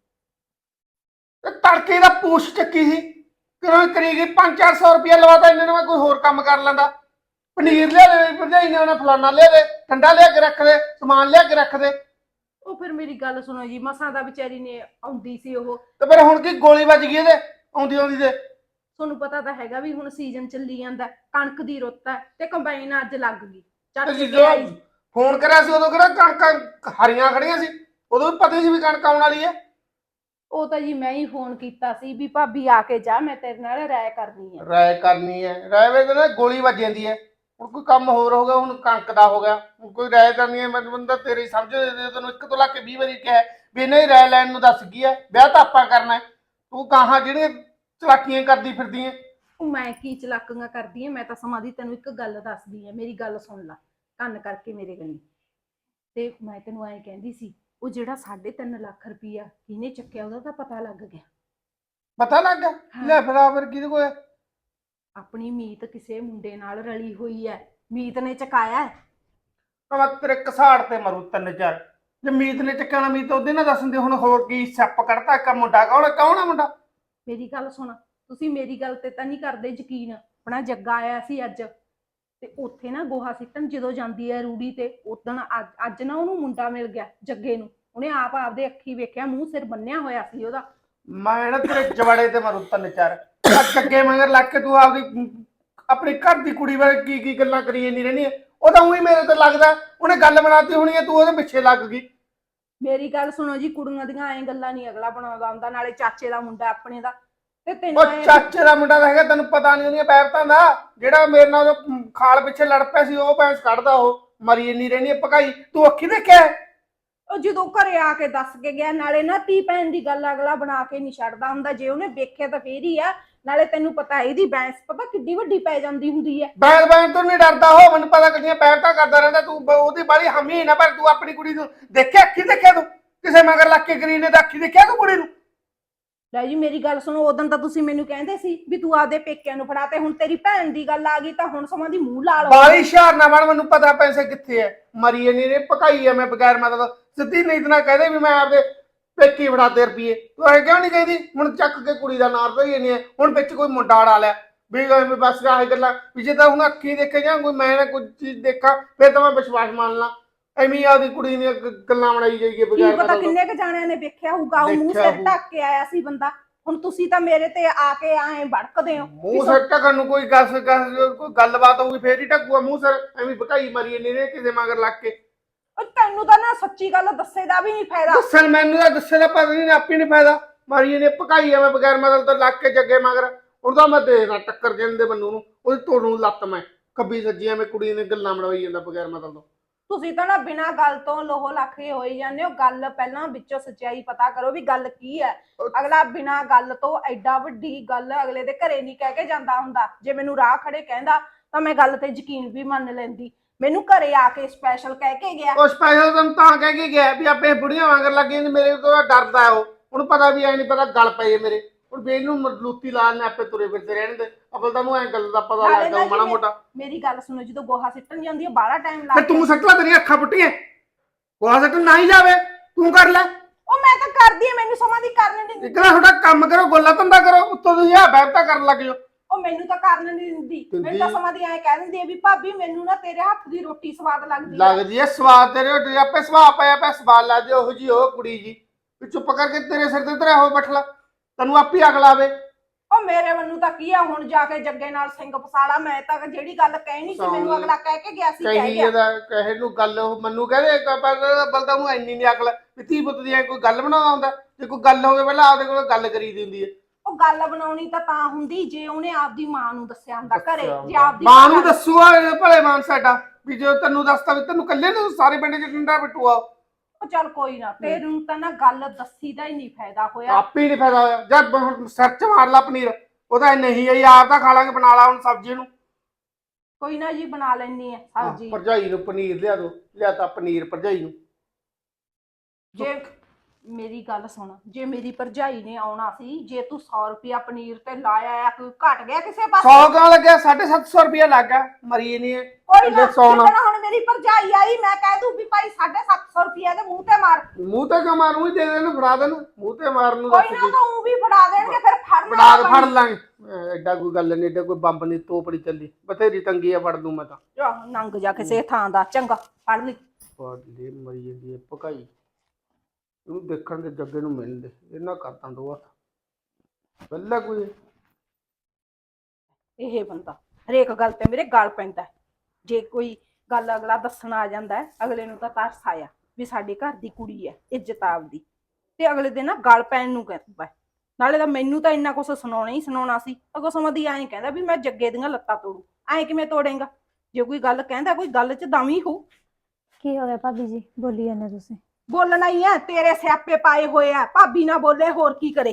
ਤੇ ਤੜਕੇ ਦਾ ਪੂਛ ਚੱਕੀ ਸੀ ਕਿਉਂ ਕਰੀ ਗਈ? 5-400 ਰੁਪਇਆ ਲਵਾਤਾ ਇਹਨਾਂ ਨੇ ਮੈਂ ਕੋਈ ਹੋਰ ਕੰਮ ਕਰ ਲੈਂਦਾ। ਪਨੀਰ ਲਿਆ ਦੇ ਮੇਰੀ ਭਰਜਾਈ ਨੇ ਉਹਨੇ ਫਲਾਨਾ ਲਿਆ ਦੇ ਠੰਡਾ ਲਿਆ ਕੇ ਰੱਖ ਦੇ ਸਮਾਨ ਲਿਆ ਕੇ ਰੱਖ ਦੇ। ਉਹ ਫਿਰ ਮੇਰੀ ਗੱਲ ਸੁਣੋ ਜੀ ਮਸਾਂ ਦਾ ਵਿਚਾਰੀ ਨੇ ਆਉਂਦੀ ਸੀ ਉਹ। ਤੇ ਫਿਰ ਹੁਣ ਕੀ ਗੋਲੀ ਵੱਜ ਗਈ ਇਹਦੇ ਆਉਂਦੀ ਆਉਂਦੀ ਦੇ। ਤੁਹਾਨੂੰ ਪਤਾ ਤਾਂ ਹੈਗਾ ਵੀ ਹੁਣ ਸੀਜ਼ਨ ਚੱਲੀ ਜਾਂਦਾ ਕਣਕ ਦੀ ਰੁੱਤ ਹੈ ਤੇ ਕੰਬਾਈਨ ਅੱਜ ਲੱਗ ਗਈ। ਚੱਕ ਤੇ ਕੇ ਜਦੋਂ ਆਈ ਫੋਨ ਕਰਿਆ ਸੀ ਉਦੋਂ ਕਿਹੜਾ ਕਣਕਾਂ ਹਰੀਆਂ ਖੜੀਆਂ ਸੀ? ਉਦੋਂ ਵੀ ਪਤਾ ਸੀ ਵੀ ਕਣਕ ਆਉਣ ਵਾਲੀ ਹੈ। ਉਹ ਤਾਂ ਜੀ ਮੈਂ ਹੀ ਫੋਨ ਕੀਤਾ ਸੀ ਵੀ ਭਾਬੀ ਆ ਕੇ ਜਾ ਮੈਂ ਤੇਰੇ ਨਾਲ ਰਾਇ ਕਰਨੀ ਹੈ। ਰਾਏ ਕਰਨੀ ਹੈ। ਰਾਏ ਵੇ ਨਾ ਗੋਲੀ ਵੱਜ ਜਾਂਦੀ ਹੈ। ਹੁਣ ਕੋਈ ਕੰਮ ਹੋਰ ਹੋ ਗਿਆ ਹੁਣ ਕਣਕ ਦਾ ਹੋ ਗਿਆ ਹੁਣ ਕੋਈ ਰਾਏ ਕਰਨੀ ਹੈ ਮੈਨੂੰ ਬੰਦਾ ਤੇਰੀ ਸਮਝ ਦੇ ਤੈਨੂੰ ਇੱਕ ਤੋਂ ਲਾ ਕੇ 20 ਵਾਰੀ ਕਿਹਾ ਵੀ ਨਹੀਂ ਰਾਏ ਲੈਣ ਨੂੰ ਦੱਸ ਕੀ ਹੈ ਵਿਆਹ ਤਾਂ ਆਪਾਂ ਕਰਨਾ ਹੈ ਤੂੰ ਕਹਾਂ ਜਿਹੜੀਆਂ ਚਲਾਕੀਆਂ ਕਰਦੀ ਫਿਰਦੀ ਹੈ ਉਹ ਮੈਂ ਕੀ ਚਲਾਕੀਆਂ ਕਰਦੀ ਆ ਮੈਂ ਤਾਂ ਸਮਾਂ ਦੀ ਤੈਨੂੰ ਇੱਕ ਗੱਲ ਦੱਸਦੀ ਆ ਮੇਰੀ ਗੱਲ ਸੁਣ ਲੈ ਕੰਨ ਕਰਕੇ ਮੇਰੇ ਗਲੀ ਤੇ ਮੈਂ ਤੈਨੂੰ ਐਂ ਕਹਿੰਦੀ ਸੀ ਉਹ ਜਿਹੜਾ 3.5 ਲੱਖ ਰੁਪਈਆ ਕਿਹਨੇ ਚੱਕਿਆ ਉਹਦਾ ਤਾਂ ਪਤਾ ਲੱਗ ਗਿਆ ਪਤਾ ਲੱਗ ਗਿਆ ਹਾਂ। ਲੈ ਫਰਾਵਰ ਕਿਹਦੇ ਕੋਲ ਹੈ? ਆਪਣੀ ਮੀਤ ਕਿਸੇ ਮੁੰਡੇ ਨਾਲ ਰਲੀ ਹੋਈ ਐ। ਮੀਤ ਨੇ ਚਕਾਇਆ ਹੈ। ਤੇਰੇ ਕਸਾੜ ਤੇ ਮਰੂ ਤਿੰਨ ਚਾਰ। ਜੇ ਮੀਤ ਨੇ ਚੱਕਿਆ ਨਾ ਮੀਤ ਉਹਦੇ ਨਾਲ ਦੱਸਣ ਦੇ ਹੁਣ ਹੋਰ ਕੀ ਸੱਪ ਕੱਢਤਾ ਇੱਕ ਮੁੰਡਾ। ਕੌਣ ਕੌਣ ਆ ਮੁੰਡਾ? ਮੇਰੀ ਗੱਲ ਸੁਣ। ਤੁਸੀਂ ਮੇਰੀ ਗੱਲ ਤੇ ਤਾਂ ਨਹੀਂ ਕਰਦੇ ਯਕੀਨ। ਆਪਣਾ ਜੱਗਾ ਆਇਆ ਸੀ ਅੱਜ। ਤੇ ਉੱਥੇ ਨਾ ਗੋਹਾ ਸਿੱਟਣ ਜਦੋਂ ਜਾਂਦੀ ਹੈ ਰੂੜੀ ਤੇ ਅੱਜ- ਅੱਜ ਨਾ ਉਹਨੂੰ ਮੁੰਡਾ ਮਿਲ ਗਿਆ ਜੱਗੇ ਨੂੰ। ਉਹਨੇ ਆਪ ਆਪਦੇ ਅੱਖੀ ਵੇਖਿਆ ਮੂੰਹ ਸਿਰ ਬੰਨਿਆ ਹੋਇਆ ਸੀ ਉਹਦਾ। ਮੈਂ ਨਾ ਤੇਰੇ ਜਵਾੜੇ ਤੇ ਮਰੂ ਤਿੰਨ ਚਾਰ। ਆ ਮਗਰ ਲੱਗ ਕੇ ਤੂੰ ਆਪਦੀ ਆਪਣੀ ਘਰ ਦੀ ਕੁੜੀ ਬਾਰੇ ਕੀ ਕੀ ਗੱਲਾਂ ਕਰੀ ਜਾਂਦੀ ਰਹਿੰਦੀ ਹੈ ਉਹ ਤਾਂ ਉਹੀ ਮੇਰੇ ਤੇ ਲੱਗਦਾ ਉਹਨੇ ਗੱਲ ਬਣਾਤੀ ਹੋਣੀ ਹੈ ਤੂੰ ਉਹਦੇ ਪਿੱਛੇ ਲੱਗ ਗਈ। ਮੇਰੀ ਗੱਲ ਸੁਣੋ ਜੀ ਕੁੜੀਆਂ ਦੀਆਂ ਐਂ ਗੱਲਾਂ ਨਹੀਂ ਅਗਲਾ ਬਣਾਉਂਦਾ ਹੁੰਦਾ ਨਾਲੇ ਚਾਚੇ ਦਾ ਮੁੰਡਾ ਆਪਣੇ ਦਾ। ਤੇ ਤੈਨੂੰ ਉਹ ਐਂ- ਚਾਚੇ ਦਾ ਮੁੰਡਾ ਤਾਂ ਹੈਗਾ ਤੈਨੂੰ ਪਤਾ ਨਹੀਂ ਉਹਦੀਆਂ ਪੈਰਤਾਂ ਦਾ ਜਿਹੜਾ ਮੇਰੇ ਨਾਲ ਖਾਲ ਪਿੱਛੇ ਲੜ ਪਿਆ ਸੀ ਉਹ ਪੈਂਸ ਕੱਢਦਾ ਉਹ ਮਰੀ ਇੰਨੀ ਰਹਿਣੀ ਹੈ ਭਕਾਈ ਤੂੰ ਅੱਖੀ ਦੇਖਿਆ? ਹੈ? ਉਹ ਜਦੋਂ ਘਰੇ ਆ ਕੇ ਦੱਸ ਕੇ ਗਿਆ, ਨਾਲੇ ਨਾ ਤੀ ਭੈਣ ਦੀ ਗੱਲ ਅਗਲਾ ਬਣਾ ਕੇ ਨਹੀਂ ਛੱਡਦਾ ਹੁੰਦਾ, ਜੇ ਉਹਨੇ ਵੇਖਿਆ ਤਾਂ ਫੇਰ ਹੀ ਆ, ਨਾਲੇ ਤੈਨੂੰ ਪਤਾ ਇਹਦੀ ਬੈਂਸ ਪਤਾ ਕਿੱਡੀ ਵੱਡੀ ਪੈ ਜਾਂਦੀ ਹੁੰਦੀ ਹੈ। ਬੈਲ ਬੈਲ ਤੋਂ ਨਹੀਂ ਡਰਦਾ ਉਹ, ਮੈਨੂੰ ਪਤਾ ਕਿੰਨੀਆਂ ਪੈਰਤਾਂ ਕਰਦਾ ਰਹਿੰਦਾ, ਤੂੰ ਬ- ਉਹਦੀ ਬਾਲੀ ਹਮੀ ਨਾ, ਪਰ ਤੂੰ ਆਪਣੀ ਕੁੜੀ ਨੂੰ ਦੇਖਿਆ, ਅੱਖੀ ਦੇਖਿਆ ਤੂੰ? ਕਿਸੇ ਮਗਰ ਲੱਗ ਕੇ ਗਰੀ ਨੇ ਤਾਂ ਅੱਖੀ ਦੇਖਿਆ ਤੂੰ ਕੁੜੀ ਨੂੰ? ਲੈ ਜੀ, ਮੇਰੀ ਗੱਲ ਸੁਣੋ ਉਦੋਂ ਤਾਂ ਤੁਸੀਂ ਮੈਨੂੰ ਕਹਿੰਦੇ ਸੀ ਵੀ ਤੂੰ ਆਪਦੇ ਪੇਕਿਆਂ ਨੂੰ ਫੜਾ ਤੇ ਹੁਣ ਤੇਰੀ ਭੈਣ ਦੀ ਗੱਲ ਆ ਗਈ ਤਾਂ ਹੁਣ ਸਮਾਂ ਦੀ ਮੂੰਹ ਲਾਲ ਹੋ ਬਾਲੀ ਹੁਸ਼ਿਆਰ ਨਾ ਬਣ, ਮੈਨੂੰ ਪਤਾ ਪੈਸੇ ਕਿੱਥੇ ਐ। ਮਰੀ ਨਹੀਂ ਨੇ, ਭਕਾਈ ਐ ਮੈਂ ਬਗੈਰ ਮਤਲਬ ਸਿੱਧੀ ਨਹੀਂ ਇਤਨਾ ਕਹਦੇ ਵੀ ਮੈਂ ਆਪਦੇ ਪੇਕੀ ਫੜਾਤੇ ਰੁਪਏ ਤੂੰ ਐ ਕਿਉਂ ਨਹੀਂ ਕਹਿੰਦੀ? ਹੁਣ ਚੱਕ ਕੇ ਕੁੜੀ ਦਾ ਨਾਂ ਰਈ ਨਹੀਂ ਐ। ਹੁਣ ਵਿੱਚ ਕੋਈ ਮੁੰਡਾ ਅੜਾ ਲਿਆ। ਵੀ ਐਵੇਂ ਬਸ ਆਹ ਗੱਲਾਂ। ਵੀ ਜੇ ਤਾਂ ਹੁਣ ਅੱਖੀ ਦੇਖੇ ਜਾਂ ਕੋਈ ਮੈਂ ਨਾ ਕੋਈ ਚੀਜ਼ ਦੇਖਾਂ, ਫਿਰ ਤਾਂ ਮੈਂ ਵਿਸ਼ਵਾਸ ਮੰਨ ਲਾਂ। ਐਵੇਂ ਹੀ ਆਪਦੀ ਕੁੜੀ ਦੀਆਂ ਗ- ਗੱਲਾਂ ਬਣਾਈ ਜਾਈਏ ਕੀ ਬਗੈਰ ਪਤਾ ਮਤਲਬ। ਕਿੰਨੇ ਕ ਜਾਣਿਆਂ ਨੇ ਵੇਖਿਆ ਹੋਊਗਾ ਉਹ ਮੂੰਹ ਦੇਖਿਆ ਸਿਰ ਹੋਊ। ਢੱਕ ਕੇ ਆਇਆ ਸੀ ਬੰਦਾ। ਹੁਣ ਤੁਸੀਂ ਤਾਂ ਮੇਰੇ ਤੇ ਆ ਕੇ ਐਂ ਭੜਕਦੇ ਹੋ ਮੂੰਹ ਸਿਰ ਢੱਕਣ ਨੂੰ ਕੋਈ ਗੱਲ ਕੋਈ ਗੱਲਬਾਤ ਹੋਊਗੀ ਫੇਰ ਹੀ ਢੱਕੂਗਾ ਮੂੰਹ ਸਿਰ। ਐਵੇਂ ਭਕਾਈ ਮਰੀ ਨਹੀਂ ਨੇ ਕਿਸੇ ਮਗਰ ਲੱਗ ਕੇ। ਉਹ ਤੈਨੂੰ ਤਾਂ ਨਾ ਸੱਚੀ ਗੱਲ ਦੱਸੇ ਦਾ ਵੀ ਨਹੀਂ ਫਾਇਦਾ। ਦੱਸਣ ਮੈਨੂੰ ਤਾਂ ਦੱਸੇ ਦਾ ਪਤਾ ਨਹੀਂ ਆਪੀ ਨਹੀਂ ਫਾਇਦਾ। ਮਾਰੀ ਨੇ ਭਕਾਈ ਐਵੇਂ ਬਗੈਰ ਮਤਲਬ ਤੋਂ ਲੱਗ ਕੇ ਜੱਗੇ ਮਗਰ ਉਹਦਾ ਮੈਂ ਦੇਖਦਾ ਟੱਕਰ ਜਾਂਦੇ ਬੰਨੂ ਨੂੰ ਉਹਦੀ ਤੋੜੂ ਲੱਤ ਮੈਂ। ਕੱਬੀ ਸੱਜੀ ਐਵੇਂ ਕੁੜੀ ਨੇ ਗੱਲਾਂ ਬਣਾਈ ਜਾਂਦਾ ਬਗੈਰ ਮਤਲਬ ਤੋਂ। ਤੁਸੀਂ ਤਾਂ ਨਾ ਬਿਨਾਂ ਗੱਲ ਤੋਂ ਲੋਹ ਲੱਖੇ ਹੋਈ ਜਾਂਦੇ ਹੋ। ਗੱਲ ਪਹਿਲਾਂ ਵਿੱਚੋਂ ਸੱਚਾਈ ਪਤਾ ਕਰੋ ਵੀ ਗੱਲ ਕੀ ਹੈ। ਅਗਲਾ ਬਿਨਾਂ ਗੱਲ ਤੋਂ ਐਡਾ ਵੱਡੀ ਗੱਲ ਅਗਲੇ ਦੇ ਘਰੇ ਨਹੀਂ ਕਹਿ ਕੇ ਜਾਂਦਾ ਹੁੰਦਾ। ਜੇ ਮੈਨੂੰ ਰਾਹ ਖੜੇ ਕਹਿੰਦਾ ਤਾਂ ਮੈਂ ਗੱਲ ਤੇ ਯਕੀਨ ਵੀ ਮੰਨ ਲੈਂਦੀ। ਮੈਨੂੰ ਘਰੇ ਆ ਕੇ ਸਪੈਸ਼ਲ ਕਹਿ ਕੇ ਗਿਆ। ਉਹ ਸਪੈਸ਼ਲ ਤੈਨੂੰ ਤਾਂ ਕਹਿ ਕੇ ਗਿਆ ਵੀ ਆਪੇ ਬੁੜੀਆਂ ਵਾਂਗਰ ਲੱਗੀ ਜਾਂਦੀ ਮੇਰੇ ਤੋਂ ਡਰਦਾ ਉਹ। ਉਹਨੂੰ ਪਤਾ ਵੀ ਐ ਨਹੀਂ ਪਤਾ ਗੱਲ ਪਈ ਹੈ ਮੇਰੇ। ਹੁਣ ਵੀ ਇਹਨੂੰ ਲੂਤੀ ਲਾਣ ਨੇ ਆਪੇ ਤੁਰੇ ਫਿਰਦੇ ਰਹਿਣ ਦੇ। ਅਬਲ ਤਾਂ ਨੂੰ ਐ ਗੱਲ ਦਾ ਪਤਾ ਨਾਲੇ ਲੱਗਦਾ ਨਾ ਮਾੜਾ ਮੋਟਾ। ਮੇਰੀ ਗੱਲ ਸੁਣੋ ਜਦੋਂ ਗੋਹਾ ਸਿੱਟਣ ਜਾਂਦੀ ਹੈ ਬਾਹਲਾ ਟਾਈਮ ਫਿਰ ਲੱਗਦਾ ਤੂੰ ਸੱਟਲਾ ਤੇਰੀਆਂ ਅੱਖਾਂ ਪੁੱਟੀਆਂ। ਕੋਹਾ ਸੱਟ ਨਾ ਹੀ ਜਾਵੇ ਤੂੰ ਕਰ ਲੈ। ਉਹ ਮੈਂ ਤਾਂ ਕਰਦੀ ਆ ਮੈਨੂੰ ਸਮਾਂ ਦੀ ਕਰਨ ਨਹੀਂ ਦਿੰਦੀ। ਇੱਕ ਨਾ ਤੁਹਾਡਾ ਕੰਮ ਕਰੋ ਗੋਲਾ ਧੰਦਾ ਕਰੋ ਉੱਤੋਂ ਤੁਸੀਂ ਆ ਬੈਠਾ ਕਰਨ ਲੱਗ ਜਾਓ। ਉਹ ਮੈਨੂੰ ਤਾਂ ਕਰਨ ਨਹੀਂ ਦਿੰਦੀ। ਮੈਨੂੰ ਤਾਂ ਦਿੰਦੀ। ਸਮਾਂ ਦੀ ਐਂ ਕਹਿ ਦਿੰਦੀ ਆ ਵੀ ਭਾਬੀ ਮੈਨੂੰ ਨਾ ਤੇਰੇ ਹੱਥ ਦੀ ਰੋਟੀ ਸਵਾਦ ਲੱਗਦੀ ਆ। ਲੱਗਦੀ ਐ ਸਵਾਦ ਤੇਰੇ ਉੱਤੇ ਆਪੇ ਸਵਾਦ ਪਿਆ ਪਿਆ ਸਵਾਦ ਲਾ ਦੇ ਉਹੋ ਜੀ ਉਹ ਕੁੜੀ ਜੀ। ਵੀ ਚੁੱਪ ਕਰਕੇ ਤੇਰੇ ਸਿਰ ਤੇ ਤੇਰਾ ਹੋ ਬੈਠਲਾ। ਤੈਨੂੰ ਆਪੇ ਅਗਲਾ ਆਵੇ। ਉਹ ਮੇਰੇ ਵੱਲੋਂ ਤਾਂ ਕੀ ਆ ਹੁਣ ਜਾ ਕੇ ਜੱਗੇ ਨਾਲ ਸਿੰਘ ਫਸਾਲਾ ਮੈਂ ਤਾਂ ਜਿਹੜੀ ਗੱਲ ਕਹਿਣੀ ਸੀ ਮੈਨੂੰ ਅਗਲਾ ਕਹਿ ਕੇ ਗਿਆ ਸੀ ਕਹਿ ਕਹੀ ਗਿਆ। ਇਹਦਾ ਕਹੇ ਨੂੰ ਗੱਲ ਉਹ ਮੈਨੂੰ ਕਹਦੇ ਬਲਦਾ ਨੂੰ ਇੰਨੀ ਨਹੀਂ ਅਕਲ ਵੀ ਧੀ ਪੁੱਤ ਦੀ ਐਂ ਕੋਈ ਗੱਲ ਬਣਾਉਂਦਾ ਹੁੰਦਾ ਜੇ ਕੋਈ ਗੱਲ ਹੋਵੇ ਪਹਿਲਾਂ ਆਪਦੇ ਕੋਲ ਗੱਲ ਕਰੀ ਦੀ ਹੁੰਦੀ ਹੈ ਉਹ ਗੱਲ ਬਣਾਉਣੀ ਤਾਂ ਤਾਂ ਹੁੰਦੀ ਜੇ ਉਹਨੇ ਆਪਦੀ ਮਾਂ ਨੂੰ ਦੱਸਿਆ ਹੁੰਦਾ ਘਰੇ ਦੱਸਿਆ ਜੇ ਆਪਦੀ ਮਾਂ ਨੂੰ ਇਹ ਭਲੇ ਮਾਨ ਸਾਡਾ ਵੀ ਜੇ ਤੈਨੂੰ ਦੱਸਤਾ ਵੀ ਤੈਨੂੰ ਕੱਲੇ ਨੂੰ ਸਾਰੇ ਪਿੰਡ ਚ ਡੰਡਾ ਬਿਟੂਆ ਉਹ ਚੱਲ ਕੋਈ ਨਾ ਤੈਨੂੰ ਤਾਂ ਨਾ ਗੱਲ ਦੱਸੀ ਦਾ ਹੀ ਨਹੀਂ ਫਾਇਦਾ ਹੋਇਆ। ਆਪੇ ਨਹੀਂ ਫਾਇਦਾ ਹੋਇਆ। ਜਦ ਹੁਣ ਸਿਰ ਚ ਮਾਰ ਲਾ ਪਨੀਰ ਉਹਦਾ ਨਹੀਂ ਆਈ ਆਪ ਤਾਂ ਖਾ ਲਾਂਗੇ ਬਣਾ ਲਾ ਹੁਣ ਸਬਜ਼ੀ ਨੂੰ। ਕੋਈ ਨਾ ਜੀ ਬਣਾ ਲੈਣੀ ਹੈ ਸਬਜ਼ੀ। ਭਰਜਾਈ ਨੂੰ ਪਨੀਰ ਲਿਆ ਦੋ ਲਿਆਤਾ ਪਨੀਰ ਭਰਜਾਈ ਨੂੰ। ਜੇ ਮੇਰੀ ਗੱਲ ਸੁਣ ਜੇ ਮੇਰੀ ਭਰਜਾਈ ਨੇ ਆਉਣਾ ਸੀ ਜੇ ਤੂੰ 100 ਰੁਪਿਆ ਪਨੀਰ ਤੇ ਲਾਇਆ ਆ ਕੋਈ ਘਟ ਗਿਆ ਕਿਸੇ 100 ਪਾਸੇ ਕਿਉਂ ਲੱਗਿਆ? 750 ਰੁਪਇਆ ਲੱਗਾ ਮਰੀ ਨਹੀਂ ਕੋਈ ਨਾ ਜਿੱਦਣ ਹੁਣ ਮੇਰੀ ਭਰਜਾਈ ਆਈ ਮੈਂ ਕਹਿ ਦੂੰ ਵੀ ਭਾਈ 750 ਰੁਪਿਆ ਦੇ ਮੂੰਹ ਤੇ ਮਾਰ। ਮੂੰਹ ਤੇ ਕਿਉਂ ਮਾਰੂ? ਹੀ ਦੇ ਦੇਣ ਫੜਾ ਦੇਣ ਮੂੰਹ ਤੇ ਮਾਰਨ ਨੂੰ ਕੋਈ ਨਾ ਕੀ ਤਾਂ ਉਹ ਵੀ ਫੜਾ ਦੇਣਗੇ ਫਿਰ ਫੜ ਫੜਾ ਫੜ ਲਾਂਗੇ। ਐਡਾ ਕੋਈ ਗੱਲ ਨਹੀਂ ਐਡਾ ਕੋਈ ਬੰਬ ਨਹੀਂ ਤੋਪੜੀ ਚੱਲੀ। ਬਥੇਰੀ ਤੰਗੀ ਆ ਫੜ ਦੂੰ ਮੈਂ ਤਾਂ। ਨੰਗ ਜਾ ਕਿਸੇ ਥਾਂ ਦਾ ਚੰਗਾ ਫੜ ਲਈ। ਫੜ ਲੈ ਮਰੀ ਜਾਂਦੀ ਹੈ ਭਕਾਈ। ਇਹਨੂੰ ਦੇਖਣ ਦੇ ਜੱਗੇ ਨੂੰ ਮਿਲਦੇ ਇਹਨਾਂ ਕਰਤਾਂ ਦੋ ਹੱਥ। ਪਹਿਲਾਂ ਕੋਈ ਇਹ? ਬੰਦਾ ਹਰੇਕ ਗੱਲ ਤੇ ਮੇਰੇ ਗਲ ਪੈਂਦਾ। ਹੈ। ਜੇ ਕੋਈ ਗੱਲ ਅਗਲਾ ਦੱਸਣ ਆ ਜਾਂਦਾ ਹੈ, ਅਗਲੇ ਨੂੰ ਤਾਂ ਤਰਸ ਆਇਆ ਵੀ ਸਾਡੇ ਘਰ ਦੀ ਕੁੜੀ ਹੈ ਇੱਜ਼ਤ ਆਪਦੀ। ਤੇ ਅਗਲੇ ਦੇ ਨਾ ਗਲ ਪੈਣ ਨੂੰ ਕਹਿੰਦਾ। ਹੈ। ਨਾਲੇ ਤਾਂ ਮੈਨੂੰ ਤਾਂ ਇੰਨਾ ਕੁਛ ਸੁਣਾਉਣਾ ਹੀ ਸੁਣਾਉਣਾ ਸੀ। ਅਗੋ ਸਮਝਦੀ ਐਂ ਕਹਿੰਦਾ ਵੀ ਮੈਂ ਜੱਗੇ ਦੀਆਂ ਲੱਤਾਂ ਤੋੜੂ। ਐਂ ਕਿਵੇਂ ਤੋੜੇਗਾ? ਜੇ ਕੋਈ ਗੱਲ ਕਹਿੰਦਾ ਕੋਈ ਗੱਲ 'ਚ ਦਮ ਹੀ ਹੋ ਕੀ ਹੋ ਗਿਆ ਭਾਬੀ ਜੀ? ਬੋਲੀ ਜਾਂਦੇ ਤੁਸੀਂ। ਬੋਲਣਾ ਹੀ ਹੈ ਤੇਰੇ ਸਿਆਪੇ ਪਾਏ ਹੋਏ ਆ ਭਾਬੀ ਨਾ ਬੋਲੇ ਹੋਰ ਕੀ ਕਰੇ?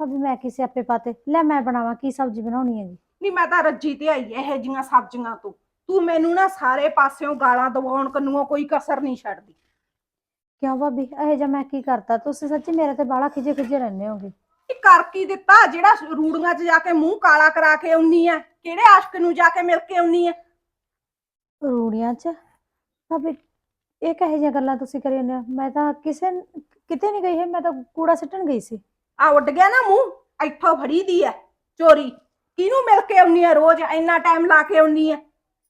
ਭਾਬੀ ਮੈਂ ਕਿਸੇ ਆਪੇ ਪਾਤੇ? ਲੈ ਮੈਂ ਬਣਾਵਾਂ ਕੀ ਸਬਜ਼ੀ ਬਣਾਉਣੀ ਹੈ ਜੀ ਨਹੀਂ ਮੈਂ ਤਾਂ ਰੱਜੀ ਤੇ ਆਈ ਇਹ ਜੀਆਂ ਸਬਜ਼ੀਆਂ ਤੋਂ। ਤੂੰ ਮੈਨੂੰ ਨਾ ਸਾਰੇ ਪਾਸਿਓਂ ਗਾਲਾਂ ਦਵਾਉਣ ਕੰਨੂਆਂ ਕੋਈ ਕਸਰ ਨਹੀਂ ਛੱਡਦੀ। ਕਿਉਂ ਭਾਬੀ? ਇਹ ਜਿਹਾ ਮੈਂ ਕੀ ਕਰਤਾ? ਤੁਸੀਂ ਸੱਚੀ ਮੇਰੇ ਤੇ ਬਾਲਾ ਖਿਜੇ ਖਿਜੇ ਰਹਿੰਦੇ ਹੋਗੇ। ਇਹ ਕਰ ਕੀ ਦਿੱਤਾ? ਜਿਹੜਾ ਰੂੜੀਆਂ 'ਚ ਜਾ ਕੇ ਮੂੰਹ ਕਾਲਾ ਕਰਾ ਕੇ ਆਉਣੀ ਆ ਕਿਹੜੇ ਆਸ਼ਕ ਨੂੰ ਜਾ ਕੇ ਮਿਲ ਕੇ ਆਉਣੀ ਆ? ਰੂੜੀਆਂ 'ਚ? ਭਾਬੀ ਇਹ ਕਹੇ ਜਿਹੀਆਂ ਗੱਲਾਂ ਤੁਸੀਂ ਕਰੀ ਜਾਂਦੇ ਹੋ? ਮੈਂ ਤਾਂ ਕਿਸੇ ਨ- ਕਿਤੇ ਨਹੀਂ ਗਈ ਹੈ ਮੈਂ ਤਾਂ ਕੂੜਾ ਸਿੱਟਣ ਗਈ ਸੀ। ਆ ਉੱਡ ਗਿਆ ਨਾ ਮੂੰਹ ਇੱਥੋਂ ਫੜੀ ਦੀ ਐ ਚੋਰੀ। ਕਿਹਨੂੰ ਮਿਲ ਕੇ ਆਉਣੀ ਆ ਰੋਜ਼ ਇੰਨਾ ਟਾਈਮ ਲਾ ਕੇ ਆਉਣੀ ਆ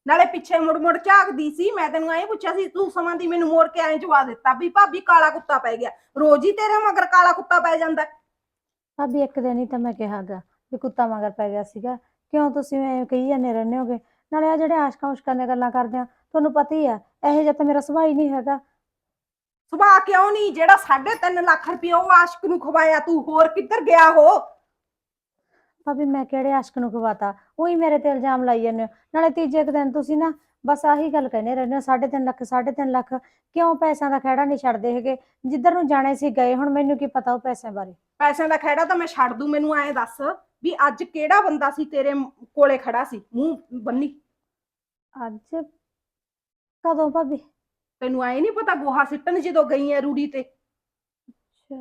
ਨਾਲੇ ਪਿੱਛੇ ਮੁੜ ਮੁੜ ਝਾਕਦੀ ਸੀ ਮੈਂ ਤੈਨੂੰ ਐਂ ਪੁੱਛਿਆ ਸੀ ਤੂੰ ਸਮਾਂ ਦੀ ਮੈਨੂੰ ਮੋੜ ਕੇ ਐਂ ਜਵਾ ਦਿੱਤਾ ਵੀ ਭਾਬੀ ਕਾਲਾ ਕੁੱਤਾ ਪੈ ਗਿਆ। ਰੋਜ਼ ਹੀ ਤੇਰੇ ਮਗਰ ਕਾਲਾ ਕੁੱਤਾ ਪੈ ਜਾਂਦਾ। ਭਾਬੀ ਇੱਕ ਦਿਨ ਹੀ ਤਾਂ ਮੈਂ ਕਿਹਾਗਾ ਵੀ ਕੁੱਤਾ ਮਗਰ ਪੈ ਗਿਆ ਸੀਗਾ। ਕਿਉਂ ਤੁਸੀਂ ਐਂ ਕਹੀ ਜਾਂਦੇ ਰਹਿੰਦੇ ਹੋਗੇ? ਨਾਲੇ ਆ ਜਿਹੜੇ ਆਸ਼ਕਾਂ ਉਸ਼ਕਾਂ ਦੀਆਂ ਗੱਲਾਂ ਕਰਦੇ ਆ ਤੁਹਾਨੂੰ ਪਤਾ ਹੀ ਆ ਇਹੋ ਜਿਹਾ ਤਾਂ ਮੇਰਾ ਸੁਭਾਅ ਹੀ ਨਹੀਂ ਹੈਗਾ। ਸੁਭਾਅ ਕਿਉਂ ਨਹੀਂ? ਜਿਹੜਾ 3.5 ਲੱਖ ਰੁਪਏ ਉਹ ਆਸ਼ਕ ਨੂੰ ਖਵਾਇਆ ਤੂੰ ਹੋਰ ਕਿੱਧਰ ਗਿਆ ਹੋ? ਭਾਬੀ ਮੈਂ ਕਿਹੜੇ ਆਸ਼ਕ ਨੂੰ ਖਵਾਤਾ? ਉਹੀ ਮੇਰੇ ਤੇ ਇਲਜ਼ਾਮ ਲਾਈ ਜਾਂਦੇ ਹੋ। ਨਾਲੇ ਤੀਜੇ ਕੁ ਦਿਨ ਤੁਸੀਂ ਨਾ ਬਸ ਆਹੀ ਗੱਲ ਕਹਿੰਦੇ ਰਹਿੰਦੇ ਹੋ 3.5 ਲੱਖ 3.5 ਲੱਖ। ਕਿਉਂ ਪੈਸਿਆਂ ਦਾ ਖਹਿੜਾ ਨਹੀਂ ਛੱਡਦੇ ਹੈਗੇ? ਜਿੱਧਰ ਨੂੰ ਜਾਣੇ ਸੀ ਗਏ ਹੁਣ ਮੈਨੂੰ ਕੀ ਪਤਾ ਉਹ ਪੈਸਿਆਂ ਬਾਰੇ? ਪੈਸਿਆਂ ਦਾ ਖਹਿੜਾ ਤਾਂ ਮੈਂ ਛੱਡ ਦੂੰ ਮੈਨੂੰ ਐਂ ਦੱਸ ਵੀ ਅੱਜ ਕਿਹੜਾ ਬੰਦਾ ਸੀ ਤੇਰੇ ਕੋਲੇ ਖੜਾ ਸੀ? ਮੂੰਹ ਬੰਨੀ। ਅੱਜ ਕਦੋਂ ਭਾਬੀ? ਤੈਨੂੰ ਐ ਨਹੀਂ ਪਤਾ ਗੋਹਾ ਸਿੱਟਣ ਜਦੋਂ ਗਈ ਐ ਰੂੜੀ ਤੇ? ਅੱਛਾ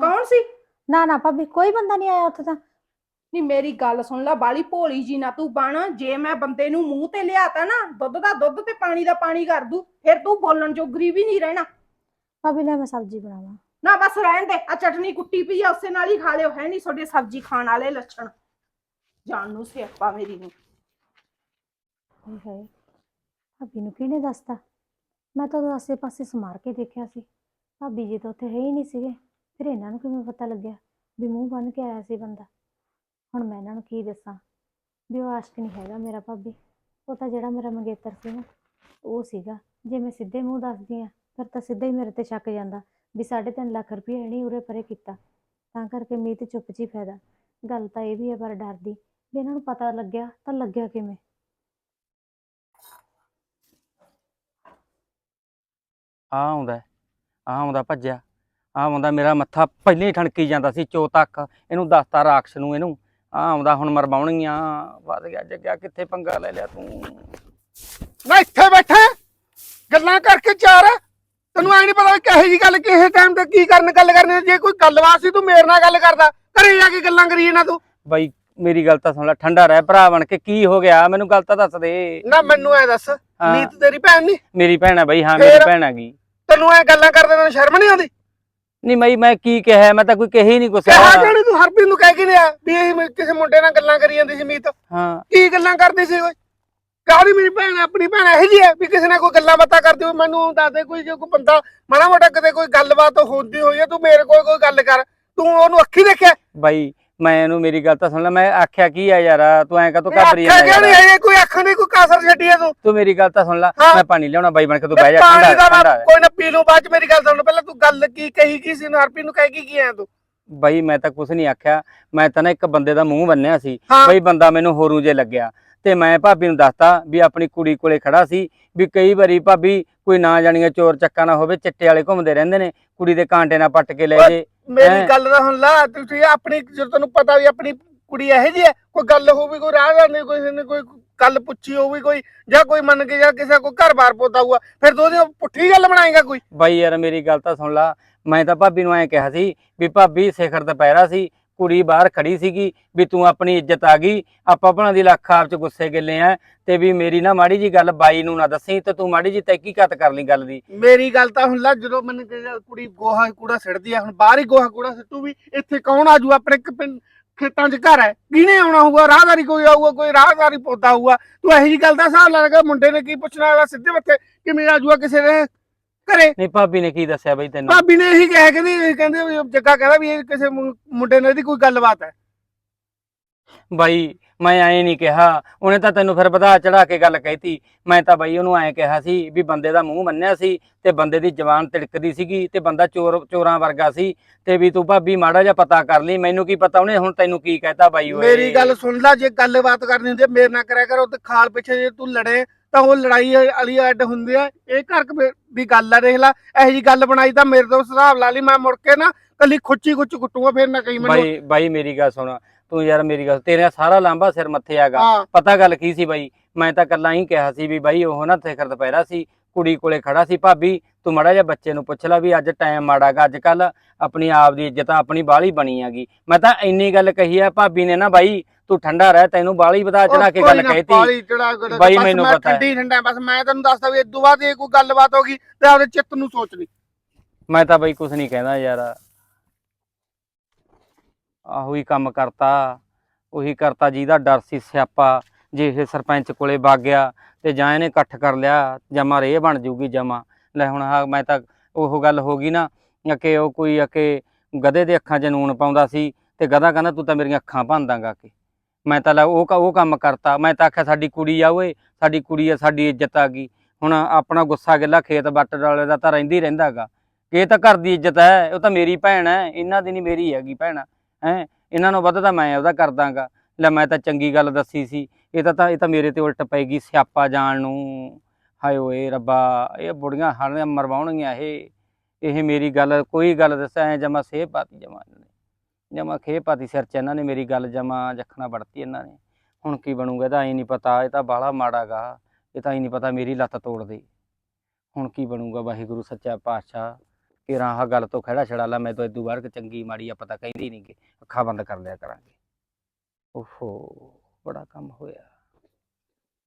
ਕੌਣ ਸੀ? ਨਾ ਨਾ ਭਾਬੀ ਕੋਈ ਬੰਦਾ ਨਹੀਂ ਆਇਆ ਉੱਥੇ ਤਾਂ। ਨਹੀਂ ਮੇਰੀ ਗੱਲ ਸੁਣ ਲੈ ਬਾਲੀ ਭੋਲੀ ਜੀ ਨਾ ਤੂੰ ਬਣ। ਜੇ ਮੈਂ ਬੰਦੇ ਨੂੰ ਮੂੰਹ ਤੇ ਲਿਆਤਾ ਨਾ ਦੁੱਧ ਦਾ ਦੁੱਧ ਤੇ ਪਾਣੀ ਦਾ ਪਾਣੀ ਕਰ ਦੂ ਫਿਰ ਤੂੰ ਬੋਲਣ ਜੋਗਰੀ ਵੀ ਨਹੀਂ ਰਹਿਣਾ। ਭਾਬੀ ਲੈ ਮੈਂ ਸਬਜ਼ੀ ਬਣਾਵਾਂ। ਨਾ ਬਸ ਰਹਿਣ ਦੇ ਆ ਚਟਨੀ ਕੁੱਟੀ ਪਈ ਆ ਉਸੇ ਨਾਲ ਹੀ ਖਾ ਲਿਓ ਹੈ ਨਹੀਂ ਤੁਹਾਡੇ ਸਬਜ਼ੀ ਖਾਣ ਵਾਲੇ ਲੱਛਣ। ਜਾਣ ਨੂੰ ਸਿਆਪਾ ਮੇਰੀ ਨੂੰ। ਹਾਏ ਹਾਏ। ਭਾਬੀ ਨੂੰ ਕਿਹਨੇ ਦੱਸਤਾ? ਮੈਂ ਤਾਂ ਉਦੋਂ ਆਸੇ ਪਾਸੇ ਸਮਾਰ ਕੇ ਦੇਖਿਆ ਸੀ। ਭਾਬੀ ਜੀ ਤਾਂ ਉੱਥੇ ਹੈ ਹੀ ਨਹੀਂ ਸੀਗੇ। ਫਿਰ ਇਹਨਾਂ ਨੂੰ ਕਿਵੇਂ ਪਤਾ ਲੱਗਿਆ ਵੀ ਮੂੰਹ ਬੰਨ ਕੇ ਆਇਆ ਸੀ ਬੰਦਾ? ਹੁਣ ਮੈਂ ਇਹਨਾਂ ਨੂੰ ਕੀ ਦੱਸਾਂ? ਵੀ ਉਹ ਆਸ਼ਕ ਨਹੀਂ ਹੈਗਾ ਮੇਰਾ ਭਾਬੀ। ਉਹ ਤਾਂ ਜਿਹੜਾ ਮੇਰਾ ਮੰਗੇਤਰ ਸੀ ਨਾ, ਉਹ ਸੀਗਾ। ਜੇ ਮੈਂ ਸਿੱਧੇ ਮੂੰਹ ਦੱਸਦੀ ਆ ਫਿਰ ਤਾਂ ਸਿੱਧਾ ਹੀ ਮੇਰੇ ਤੇ ਸ਼ੱਕ ਜਾਂਦਾ ਵੀ 3.5 ਲੱਖ ਰੁਪਏ ਨਹੀਂ ਉਰੇ ਪਰੇ ਕੀਤਾ। ਤਾਂ ਕਰਕੇ ਮੀਤ ਚੁੱਪ ਜੀ ਫਾਇਦਾ। ਗੱਲ ਤਾਂ ਇਹ ਵੀ ਹੈ ਪਰ ਡਰਦੀ। ਵੀ ਇਹਨਾਂ ਨੂੰ ਪਤਾ ਲੱਗਿਆ ਤਾਂ ਲੱਗਿਆ ਕਿਵੇਂ? ਆ ਆਉਂਦਾ ਆ ਆਉਂਦਾ ਭੱਜਿਆ ਆ ਆਉਂਦਾ ਮੇਰਾ ਮੱਥਾ ਪਹਿਲੇ ਹੀ ਠਣਕੀ ਜਾਂਦਾ ਸੀ ਚੋ ਤੱਕ ਇਹਨੂੰ ਦੱਸਤਾ ਰਾਖਸ਼ ਨੂੰ ਇਹਨੂੰ ਆ ਆਉਂਦਾ ਹੁਣ ਮਰਵਾਉਣੀਆਂ ਵੱਧ ਗਿਆ ਜੱਗਿਆ ਕਿੱਥੇ ਪੰਗਾ ਲੈ ਲਿਆ ਤੂੰ? ਨਾ ਇੱਥੇ ਬੈਠਾ ਹੈ, ਗੱਲਾਂ ਕਰਕੇ ਚਾਰ ਤੈਨੂੰ ਐ ਨਹੀਂ ਪਤਾ ਕਿਹੋ ਜੀ ਗੱਲ ਕਿਸੇ ਟਾਈਮ ਤੇ ਕੀ ਕਰਨ ਗੱਲ ਕਰਨੀ ਹੈ। ਜੇ ਕੋਈ ਗੱਲਬਾਤ ਸੀ ਤੂੰ ਮੇਰੇ ਨਾਲ ਗੱਲ ਕਰਦਾ ਘਰੇ ਜਾ ਕੇ ਗੱਲਾਂ ਕਰੀ ਨਾ ਤੂੰ। ਬਾਈ ਮੇਰੀ ਗੱਲ ਤਾਂ ਸੁਣ ਲੈ ਠੰਡਾ ਰਹਿ ਭਰਾ ਬਣ ਕੇ ਕੀ ਹੋ ਗਿਆ ਮੈਨੂੰ ਗੱਲ ਤਾਂ ਦੱਸ ਦੇ। ਨਾ ਮੈਨੂੰ ਐ ਦੱਸ ਹਾਂ, ਨੀਤ ਤੇਰੀ ਭੈਣ ਨਹੀਂ ਮੇਰੀ ਭੈਣ ਆ ਬਾਈ ਹਾਂ ਮੇਰੀ? ਭੈਣ ਹੈਗੀ ਤੈਨੂੰ ਐ ਗੱਲਾਂ ਕਰਦੇ ਤੈਨੂੰ ਸ਼ਰਮ ਨਹੀਂ ਆਉਂਦੀ? ਨਹੀਂ ਬਾਈ ਮੈਂ ਕੀ ਕਿਹਾ ਮੈਂ ਤਾਂ ਕੋਈ ਕਹੀ ਨਹੀਂ ਕੁਛ। ਕਿਹਾ ਕਿਹੜੀ ਤੂੰ? ਹਰਪ੍ਰੀਤ ਨੂੰ ਕਹਿ ਕੇ ਲਿਆ ਵੀ ਇਹ ਮੈਂ ਕਿਸੇ ਮੁੰਡੇ ਨਾਲ ਗੱਲਾਂ ਕਰੀ ਜਾਂਦੀ ਸੀ ਮੀਤ। ਹਾਂ। ਕੀ ਗੱਲਾਂ ਕਰਦੀ ਸੀ ਓਏ ਕਾਹਦੀ ਮੇਰੀ ਭੈਣ ਆਪਣੀ ਭੈਣ ਇਹੋ ਜੀ ਹੈ ਵੀ ਕਿਸੇ ਨਾਲ ਕੋਈ ਗੱਲਾਂ ਬਾਤਾਂ ਕਰਦੀ ਹੋਈ ਮੈਨੂੰ ਦੱਸ ਦੇ ਕੋਈ ਜੇ ਕੋਈ ਬੰਦਾ ਮਾੜਾ ਮੋਟਾ ਕਿਤੇ ਕੋਈ ਗੱਲਬਾਤ ਹੁੰਦੀ ਹੋਈ ਹੈ ਤੂੰ ਮੇਰੇ ਕੋਲ ਕੋਈ ਗੱਲ ਕਰ। ਤੂੰ ਉਹਨੂੰ ਅੱਖੀ ਦੇਖਿਆ? ਬਾਈ ਮੈਂ ਇਹਨੂੰ ਮੇਰੀ ਗੱਲ ਤਾਂ ਸੁਣ ਲੈ ਮੈਂ ਆਖਿਆ ਕੀ ਆ ਯਾਰ ਤੂੰ ਐਂ ਕਾ ਤੂੰ ਇਹ ਘਬਰੀ ਆਖਿਆ ਕਿਉਂ ਜਾਂਦਾ ਨਹੀਂ ਕੋਈ ਅੱਖ ਨਹੀਂ ਕੋਈ ਕਾਸਰ ਛੱਡੀ ਹੈ ਤੂੰ। ਤੂੰ ਮੇਰੀ ਗੱਲ ਤਾਂ ਸੁਣ ਲੈ। ਮੈਂ ਪਾਣੀ ਲਿਆਉਣਾ ਬਾਈ ਬਣ ਕੇ ਤੂੰ ਬਹਿ ਜਾ ਪਾਣੀ ਦਾ ਕੋਈ ਨਾ ਪੀ ਲੂ ਬਾਅਦ ਚ ਮੇਰੀ ਗੱਲ ਸੁਣ ਪਹਿਲਾਂ ਤੂੰ ਗੱਲ ਕੀ ਕਹੀ ਕੀ ਸੀ ਹਰਪ੍ਰੀਤ ਨੂੰ ਕਹਿ ਕੇ ਕੀ ਆਇਆ ਤੂੰ? ਬਾਈ ਮੈਂ ਤਾਂ ਕੁਝ ਨਹੀਂ ਆਖਿਆ ਮੈਂ ਤਾਂ ਨਾ ਇੱਕ ਬੰਦੇ ਦਾ ਮੂੰਹ ਬੰਨਿਆ ਸੀ। ਬਈ ਬੰਦਾ ਮੈਨੂੰ ਹੋਰੂ ਜੇ ਲੱਗਿਆ। ਤੇ ਮੈਂ ਭਾਬੀ ਨੂੰ ਦੱਸਤਾ ਵੀ ਆਪਣੀ ਕੁੜੀ ਕੋਲੇ ਖੜਾ ਸੀ ਵੀ ਕਈ ਵਾਰੀ ਭਾਬੀ ਕੋਈ ਨਾ ਜਾਣੀਆਂ ਚੋਰ ਚੱਕਾ ਨਾ ਹੋਵੇ ਚਿੱਟੇ ਵਾਲੇ ਘੁੰਮਦੇ ਰਹਿੰਦੇ ਨੇ ਕੁੜੀ ਦੇ ਕਾਂਟੇ ਨਾਲ ਪੱਟ ਕੇ ਲੈ ਜੇ। ਮੇਰੀ? ਗੱਲ ਦਾ ਹੁਣ ਲਾ ਤੁਸੀਂ ਆਪਣੀ ਜਦੋਂ ਤੈਨੂੰ ਪਤਾ ਵੀ ਆਪਣੀ ਕੁੜੀ ਇਹੋ ਜੀ ਹੈ ਕੋਈ ਗੱਲ ਹੋਵੇ ਕੋਈ ਰਾਹ ਜਾਂਦੇ ਕੋਈ ਨੇ ਕੋਈ ਗੱਲ ਪੁੱਛੀ ਹੋਵੇ ਕੋਈ ਜਾਂ ਕੋਈ ਮੰਨ ਕੇ ਜਾਂ ਕਿਸੇ ਕੋਈ ਘਰ-ਬਾਰ ਪੋਤਾ ਹੁਆ ਫਿਰ ਤੂੰ ਉਹਦੀ ਪੁੱਠੀ ਗੱਲ ਬਣਾਏਗਾ ਕੋਈ ਬਾਈ ਯਾਰ ਮੇਰੀ ਗੱਲ ਤਾਂ ਸੁਣ ਲਾ ਮੈਂ ਤਾਂ ਭਾਬੀ ਨੂੰ ਐਂ ਕਿਹਾ ਸੀ ਵੀ ਭਾਬੀ ਸਿਖਰ ਦੁਪਹਿਰਾ ਸੀ ਕੁੜੀ ਬਾਹਰ ਖੜੀ ਸੀਗੀ ਵੀ ਤੂੰ ਆਪਣੀ ਇੱਜ਼ਤ ਆ ਗਈ, ਆਪਾਂ ਭਣਾ ਦੀ ਲੱਖ ਆਪ ਚ ਗੁੱਸੇ ਗਿੱਲੇ ਆ ਤੇ ਵੀ ਮੇਰੀ ਨਾ ਮਾੜੀ ਜੀ ਗੱਲ ਬਾਈ ਨੂੰ ਨਾ ਦੱਸੀ ਤੇ ਤੂੰ ਮਾੜੀ ਜੀ ਤਹਿਕੀਕਤ ਕਰ ਲਈ ਗੱਲ ਦੀ? ਮੇਰੀ ਗੱਲ ਤਾਂ ਹੁਣ ਲਾ ਜਦੋਂ ਮੈਨੂੰ ਕਹਿੰਦਾ ਕੁੜੀ ਗੋਹਾ ਕੂੜਾ ਸਿੱਟਦੀ ਆ, ਹੁਣ ਬਾਹਰ ਹੀ ਗੋਹਾ ਕੂੜਾ ਸਿੱਟੂ ਵੀ, ਇੱਥੇ ਕੌਣ ਆਜੂ ਆਪਣੇ ਇੱਕ ਪਿੰਡ, ਖੇਤਾਂ 'ਚ ਘਰ ਹੈ, ਕਿਹਨੇ ਆਉਣਾ ਹੋਊਗਾ? ਰਾਹਦਾਰੀ ਕੋਈ ਆਊਗਾ, ਕੋਈ ਰਾਹਦਾਰੀ ਪੋਤਾ ਹੋਊਗਾ ਤੂੰ ਇਹੋ ਜੀ ਗੱਲ ਦਾ ਹਿਸਾਬ ਲਾ ਲਗਾ ਮੁੰਡੇ ਨੇ ਕੀ ਪੁੱਛਣਾ ਹੈਗਾ ਸਿੱਧੇ ਮੱਥੇ? ਕਿਵੇਂ ਆਜੂਗਾ ਕਿਸੇ ਨੇ? ਘਰੇ। ਨਹੀਂ ਭਾਬੀ ਨੇ ਕੀ ਦੱਸਿਆ ਬਈ ਤੈਨੂੰ? ਭਾਬੀ ਨੇ ਇਹੀ ਕਿਹਾ ਕਹਿੰਦੀ ਕਹਿੰਦੇ ਵੀ ਜੱਗਾ ਕਹਿੰਦਾ ਵੀ ਇਹ ਕਿਸੇ ਮੁੰ- ਮੁੰਡੇ ਨਾਲ ਇਹਦੀ ਕੋਈ ਗੱਲਬਾਤ ਹੈ। ਬਾਈ ਮੈਂ ਐਂ ਨਹੀਂ ਕਿਹਾ। ਉਹਨੇ ਤਾਂ ਤੈਨੂੰ ਫਿਰ ਵਧਾ ਚੜਾ ਕੇ ਗੱਲ ਕਹਿਤੀ। ਮੈਂ ਤਾਂ ਬਾਈ ਉਹਨੂੰ ਐਂ ਕਿਹਾ ਸੀ ਵੀ ਬੰਦੇ ਦਾ ਮੂੰਹ ਮੰਨਿਆ ਸੀ ਤੇ ਬੰਦੇ ਦੀ ਜ਼ਬਾਨ ਤਿੜਕਦੀ ਸੀਗੀ ਤੇ ਬੰਦਾ ਚੋਰ ਚੋਰਾਂ ਵਰਗਾ ਸੀ ਤੇ ਵੀ ਤੂੰ ਭਾਬੀ ਮਾੜਾ ਜਿਹਾ ਪਤਾ ਕਰ ਲਈ। ਮੈਨੂੰ ਕੀ ਪਤਾ ਉਹਨੇ ਹੁਣ ਤੈਨੂੰ ਕੀ ਕਹਿਤਾ ਬਾਈ ਓਏ। ਮੇਰੀ ਗੱਲ ਸੁਣ ਲੈ ਜੇ ਗੱਲਬਾਤ ਕਰਨੀ ਹੁੰਦੀ ਹੈ ਮੇਰੇ ਨਾਲ ਕਰਿਆ ਕਰ ਉਹ ਤੇ ਖਾਲ ਪਿੱਛੇ ਜੇ ਤੂੰ ਲੜੇ ਤਾਂ ਉਹ ਲੜਾਈ ਵਾਲੀ ਅੱਡ ਹੁੰਦੀ ਆ। ਇਹ ਘਰ ਦੀ ਗੱਲ ਆ ਦੇਖ ਲੈ ਇਹੋ ਜੀ ਗੱਲ ਬਣਾਈ ਤਾਂ ਮੇਰੇ ਤੋਂ ਹਿਸਾਬ ਲਾ ਲਈ ਮੈਂ ਮੁੜ ਕੇ ਨਾ ਕੱਲੀ ਖੁੱਚੀ ਖੁੱਚ ਕੁੱਟੂਗਾ ਫਿਰ ਨਾ ਕਹੀ ਮੈਨੂੰ ਬਾਈ ਬਾਈ ਮੇਰੀ ਗੱਲ ਸੁਣ ਤੂੰ ਯਾਰ ਮੇਰੀ ਗੱਲ ਤੇਰਾ ਸਾਰਾ ਲਾਂਬਾ ਸਿਰ ਮੱਥੇ ਆਗਾ। ਹਾਂ। ਪਤਾ ਗੱਲ ਕੀ ਸੀ ਬਾਈ? ਮੈਂ ਤਾਂ ਕੱਲਾ ਹੀ ਕਿਹਾ ਸੀ ਵੀ ਬਾਈ ਉਹ ਨਾ ਸਿਖਰ ਦੁਪਹਿਰਾ ਸੀ ਕੁੜੀ ਕੋਲੇ ਖੜਾ ਸੀ ਭਾਬੀ ਤੂੰ ਮੜਾ ਜਿਹਾ ਬੱਚੇ ਨੂੰ ਪੁੱਛ ਲੈ ਵੀ ਅੱਜ ਟਾਈਮ ਮਾੜਾਗਾ ਅੱਜ ਕੱਲ ਆਪਣੀ ਆਪ ਦੀ ਇੱਜ਼ਤ ਆਪਣੀ ਬਾਲੀ ਬਣੀ ਹੈਗੀ। ਮੈਂ ਤਾਂ ਇੰਨੀ ਗੱਲ ਕਹੀ ਆ ਭਾਬੀ ਨੇ ਨਾ ਬਾਈ ਤੂੰ ਠੰਡਾ ਰਹਿ ਤੈਨੂੰ ਬਾਲੀ ਵਧਾ ਚੜਾ ਕੇ ਗੱਲ ਕਹਿਤੀ। ਬਾਈ ਮੈਨੂੰ ਪਤਾ ਹੈ। ਠੰਡੀ ਠੰਡਾ ਬਸ ਮੈਂ ਤੈਨੂੰ ਦੱਸਦਾ ਵੀ ਇਦੋਂ ਬਾਅਦ ਇਹ ਕੋਈ ਗੱਲਬਾਤ ਹੋ ਗਈ ਤੇ ਆਪਦੇ ਚਿੱਤ ਨੂੰ ਸੋਚ ਲਈ। ਮੈਂ ਤਾਂ ਬਈ ਕੁਝ ਨਹੀਂ ਕਹਿੰਦਾ ਯਾਰ। ਆਹੋ ਹੀ ਕੰਮ ਕਰਤਾ ਉਹੀ ਕਰਤਾ ਜਿਹਦਾ ਡਰ ਸੀ ਸਿਆਪਾ ਜੇ ਇਹ ਸਰਪੰਚ ਕੋਲੇ ਵਗ ਗਿਆ ਤੇ ਜਾਂ ਇਹਨੇ ਇਕੱਠ ਕਰ ਲਿਆ ਜਮਾ ਰੇ ਬਣ ਜੂਗੀ ਜਮਾ। ਲੈ ਹੁਣ ਮੈਂ ਤਾਂ ਉਹ ਗੱਲ ਹੋ ਗਈ ਨਾ ਕਿ ਉਹ ਕੋਈ ਅਕੇ ਗਧੇ ਦੇ ਅੱਖਾਂ 'ਚ ਨੂਨ ਪਾਉਂਦਾ ਸੀ ਤੇ ਗਧਾ ਕਹਿੰਦਾ ਤੂੰ ਤਾਂ ਮੇਰੀਆਂ ਅੱਖਾਂ ਭੰਦਾਂਗਾ ਕਿ ਮੈਂ ਤਾਂ ਲੈ ਉਹ ਕ- ਉਹ ਕੰਮ ਕਰਤਾ। ਮੈਂ ਤਾਂ ਆਖਿਆ ਸਾਡੀ ਕੁੜੀ ਆ ਓਏ, ਸਾਡੀ ਕੁੜੀ ਆ, ਸਾਡੀ ਇੱਜ਼ਤ ਆ ਗਈ। ਹੁਣ ਆਪਣਾ ਗੁੱਸਾ ਗਿੱਲਾ ਖੇਤ ਵੱਟ ਵਾਲੇ ਦਾ ਤਾਂ ਰਹਿੰਦੀ ਰਹਿੰਦਾਗਾ ਕਿ ਇਹ ਤਾਂ ਘਰ ਦੀ ਇੱਜ਼ਤ ਹੈ, ਉਹ ਤਾਂ ਮੇਰੀ ਭੈਣ ਹੈ, ਇਹਨਾਂ ਦੀ ਨਹੀਂ ਮੇਰੀ ਹੈਗੀ ਭੈਣ। ਹੈ, ਇਹਨਾਂ ਨੂੰ ਵੱਧ ਤਾਂ ਮੈਂ ਉਹਦਾ ਕਰਦਾਗਾ ਲੈ ਮੈਂ ਤਾਂ ਚੰਗੀ ਗੱਲ ਦੱਸੀ ਸੀ, ਇਹ ਤਾਂ ਤਾਂ, ਇਹ ਤਾਂ ਮੇਰੇ ਤੇ ਉਲਟ ਪੈਗੀ ਸਿਆਪਾ ਜਾਣ ਨੂੰ। ਹਾਏ ਓਏ ਰੱਬਾ, ਇਹ ਬੁੜੀਆਂ ਹਣ ਮਰਵਾਉਣਗੀਆਂ ਇਹ। ਇਹ ਮੇਰੀ ਗੱਲ, ਕੋਈ ਗੱਲ ਦੱਸਿਆ ਐ ਜਮਾ ਸੇਹ ਪਾਤੀ ਜਮਾ ਜਮਾ ਖੇ ਪਾਤੀ ਸਿਰ ਚ, ਇਹਨਾਂ ਨੇ ਮੇਰੀ ਗੱਲ ਜਮਾ ਜਖਣਾ ਵੜਤੀ ਇਹਨਾਂ ਨੇ। ਹੁਣ ਕੀ ਬਣੂਗਾ ਇਹਦਾ ਐ ਨਹੀਂ ਪਤਾ, ਇਹ ਤਾਂ ਬਾਹਲਾ ਮਾੜਾਗਾ ਇਹ ਤਾਂ ਹੀ ਨਹੀਂ ਪਤਾ ਮੇਰੀ ਲੱਤ ਤੋੜ ਦੇ ਹੁਣ ਕੀ ਬਣੂਗਾ, ਵਾਹਿਗੁਰੂ, ਸੱਚਾ ਪਾਤਸ਼ਾਹ। ਕਿ ਆਹ ਗੱਲ ਤੋਂ ਖੜਾ ਛੜਾ ਲਾ, ਮੈਂ ਤਾਂ ਇਦੋਂ ਬਾਹਰ ਕਿ ਚੰਗੀ ਮਾੜੀ ਆ ਪਤਾ ਕਹਿੰਦੀ ਨਹੀਂ ਕਿ ਅੱਖਾਂ ਬੰਦ ਕਰ ਲਿਆ ਕਰਾਂਗੇ। ਓਹੋ, ਬੜਾ ਕੰਮ ਹੋਇਆ।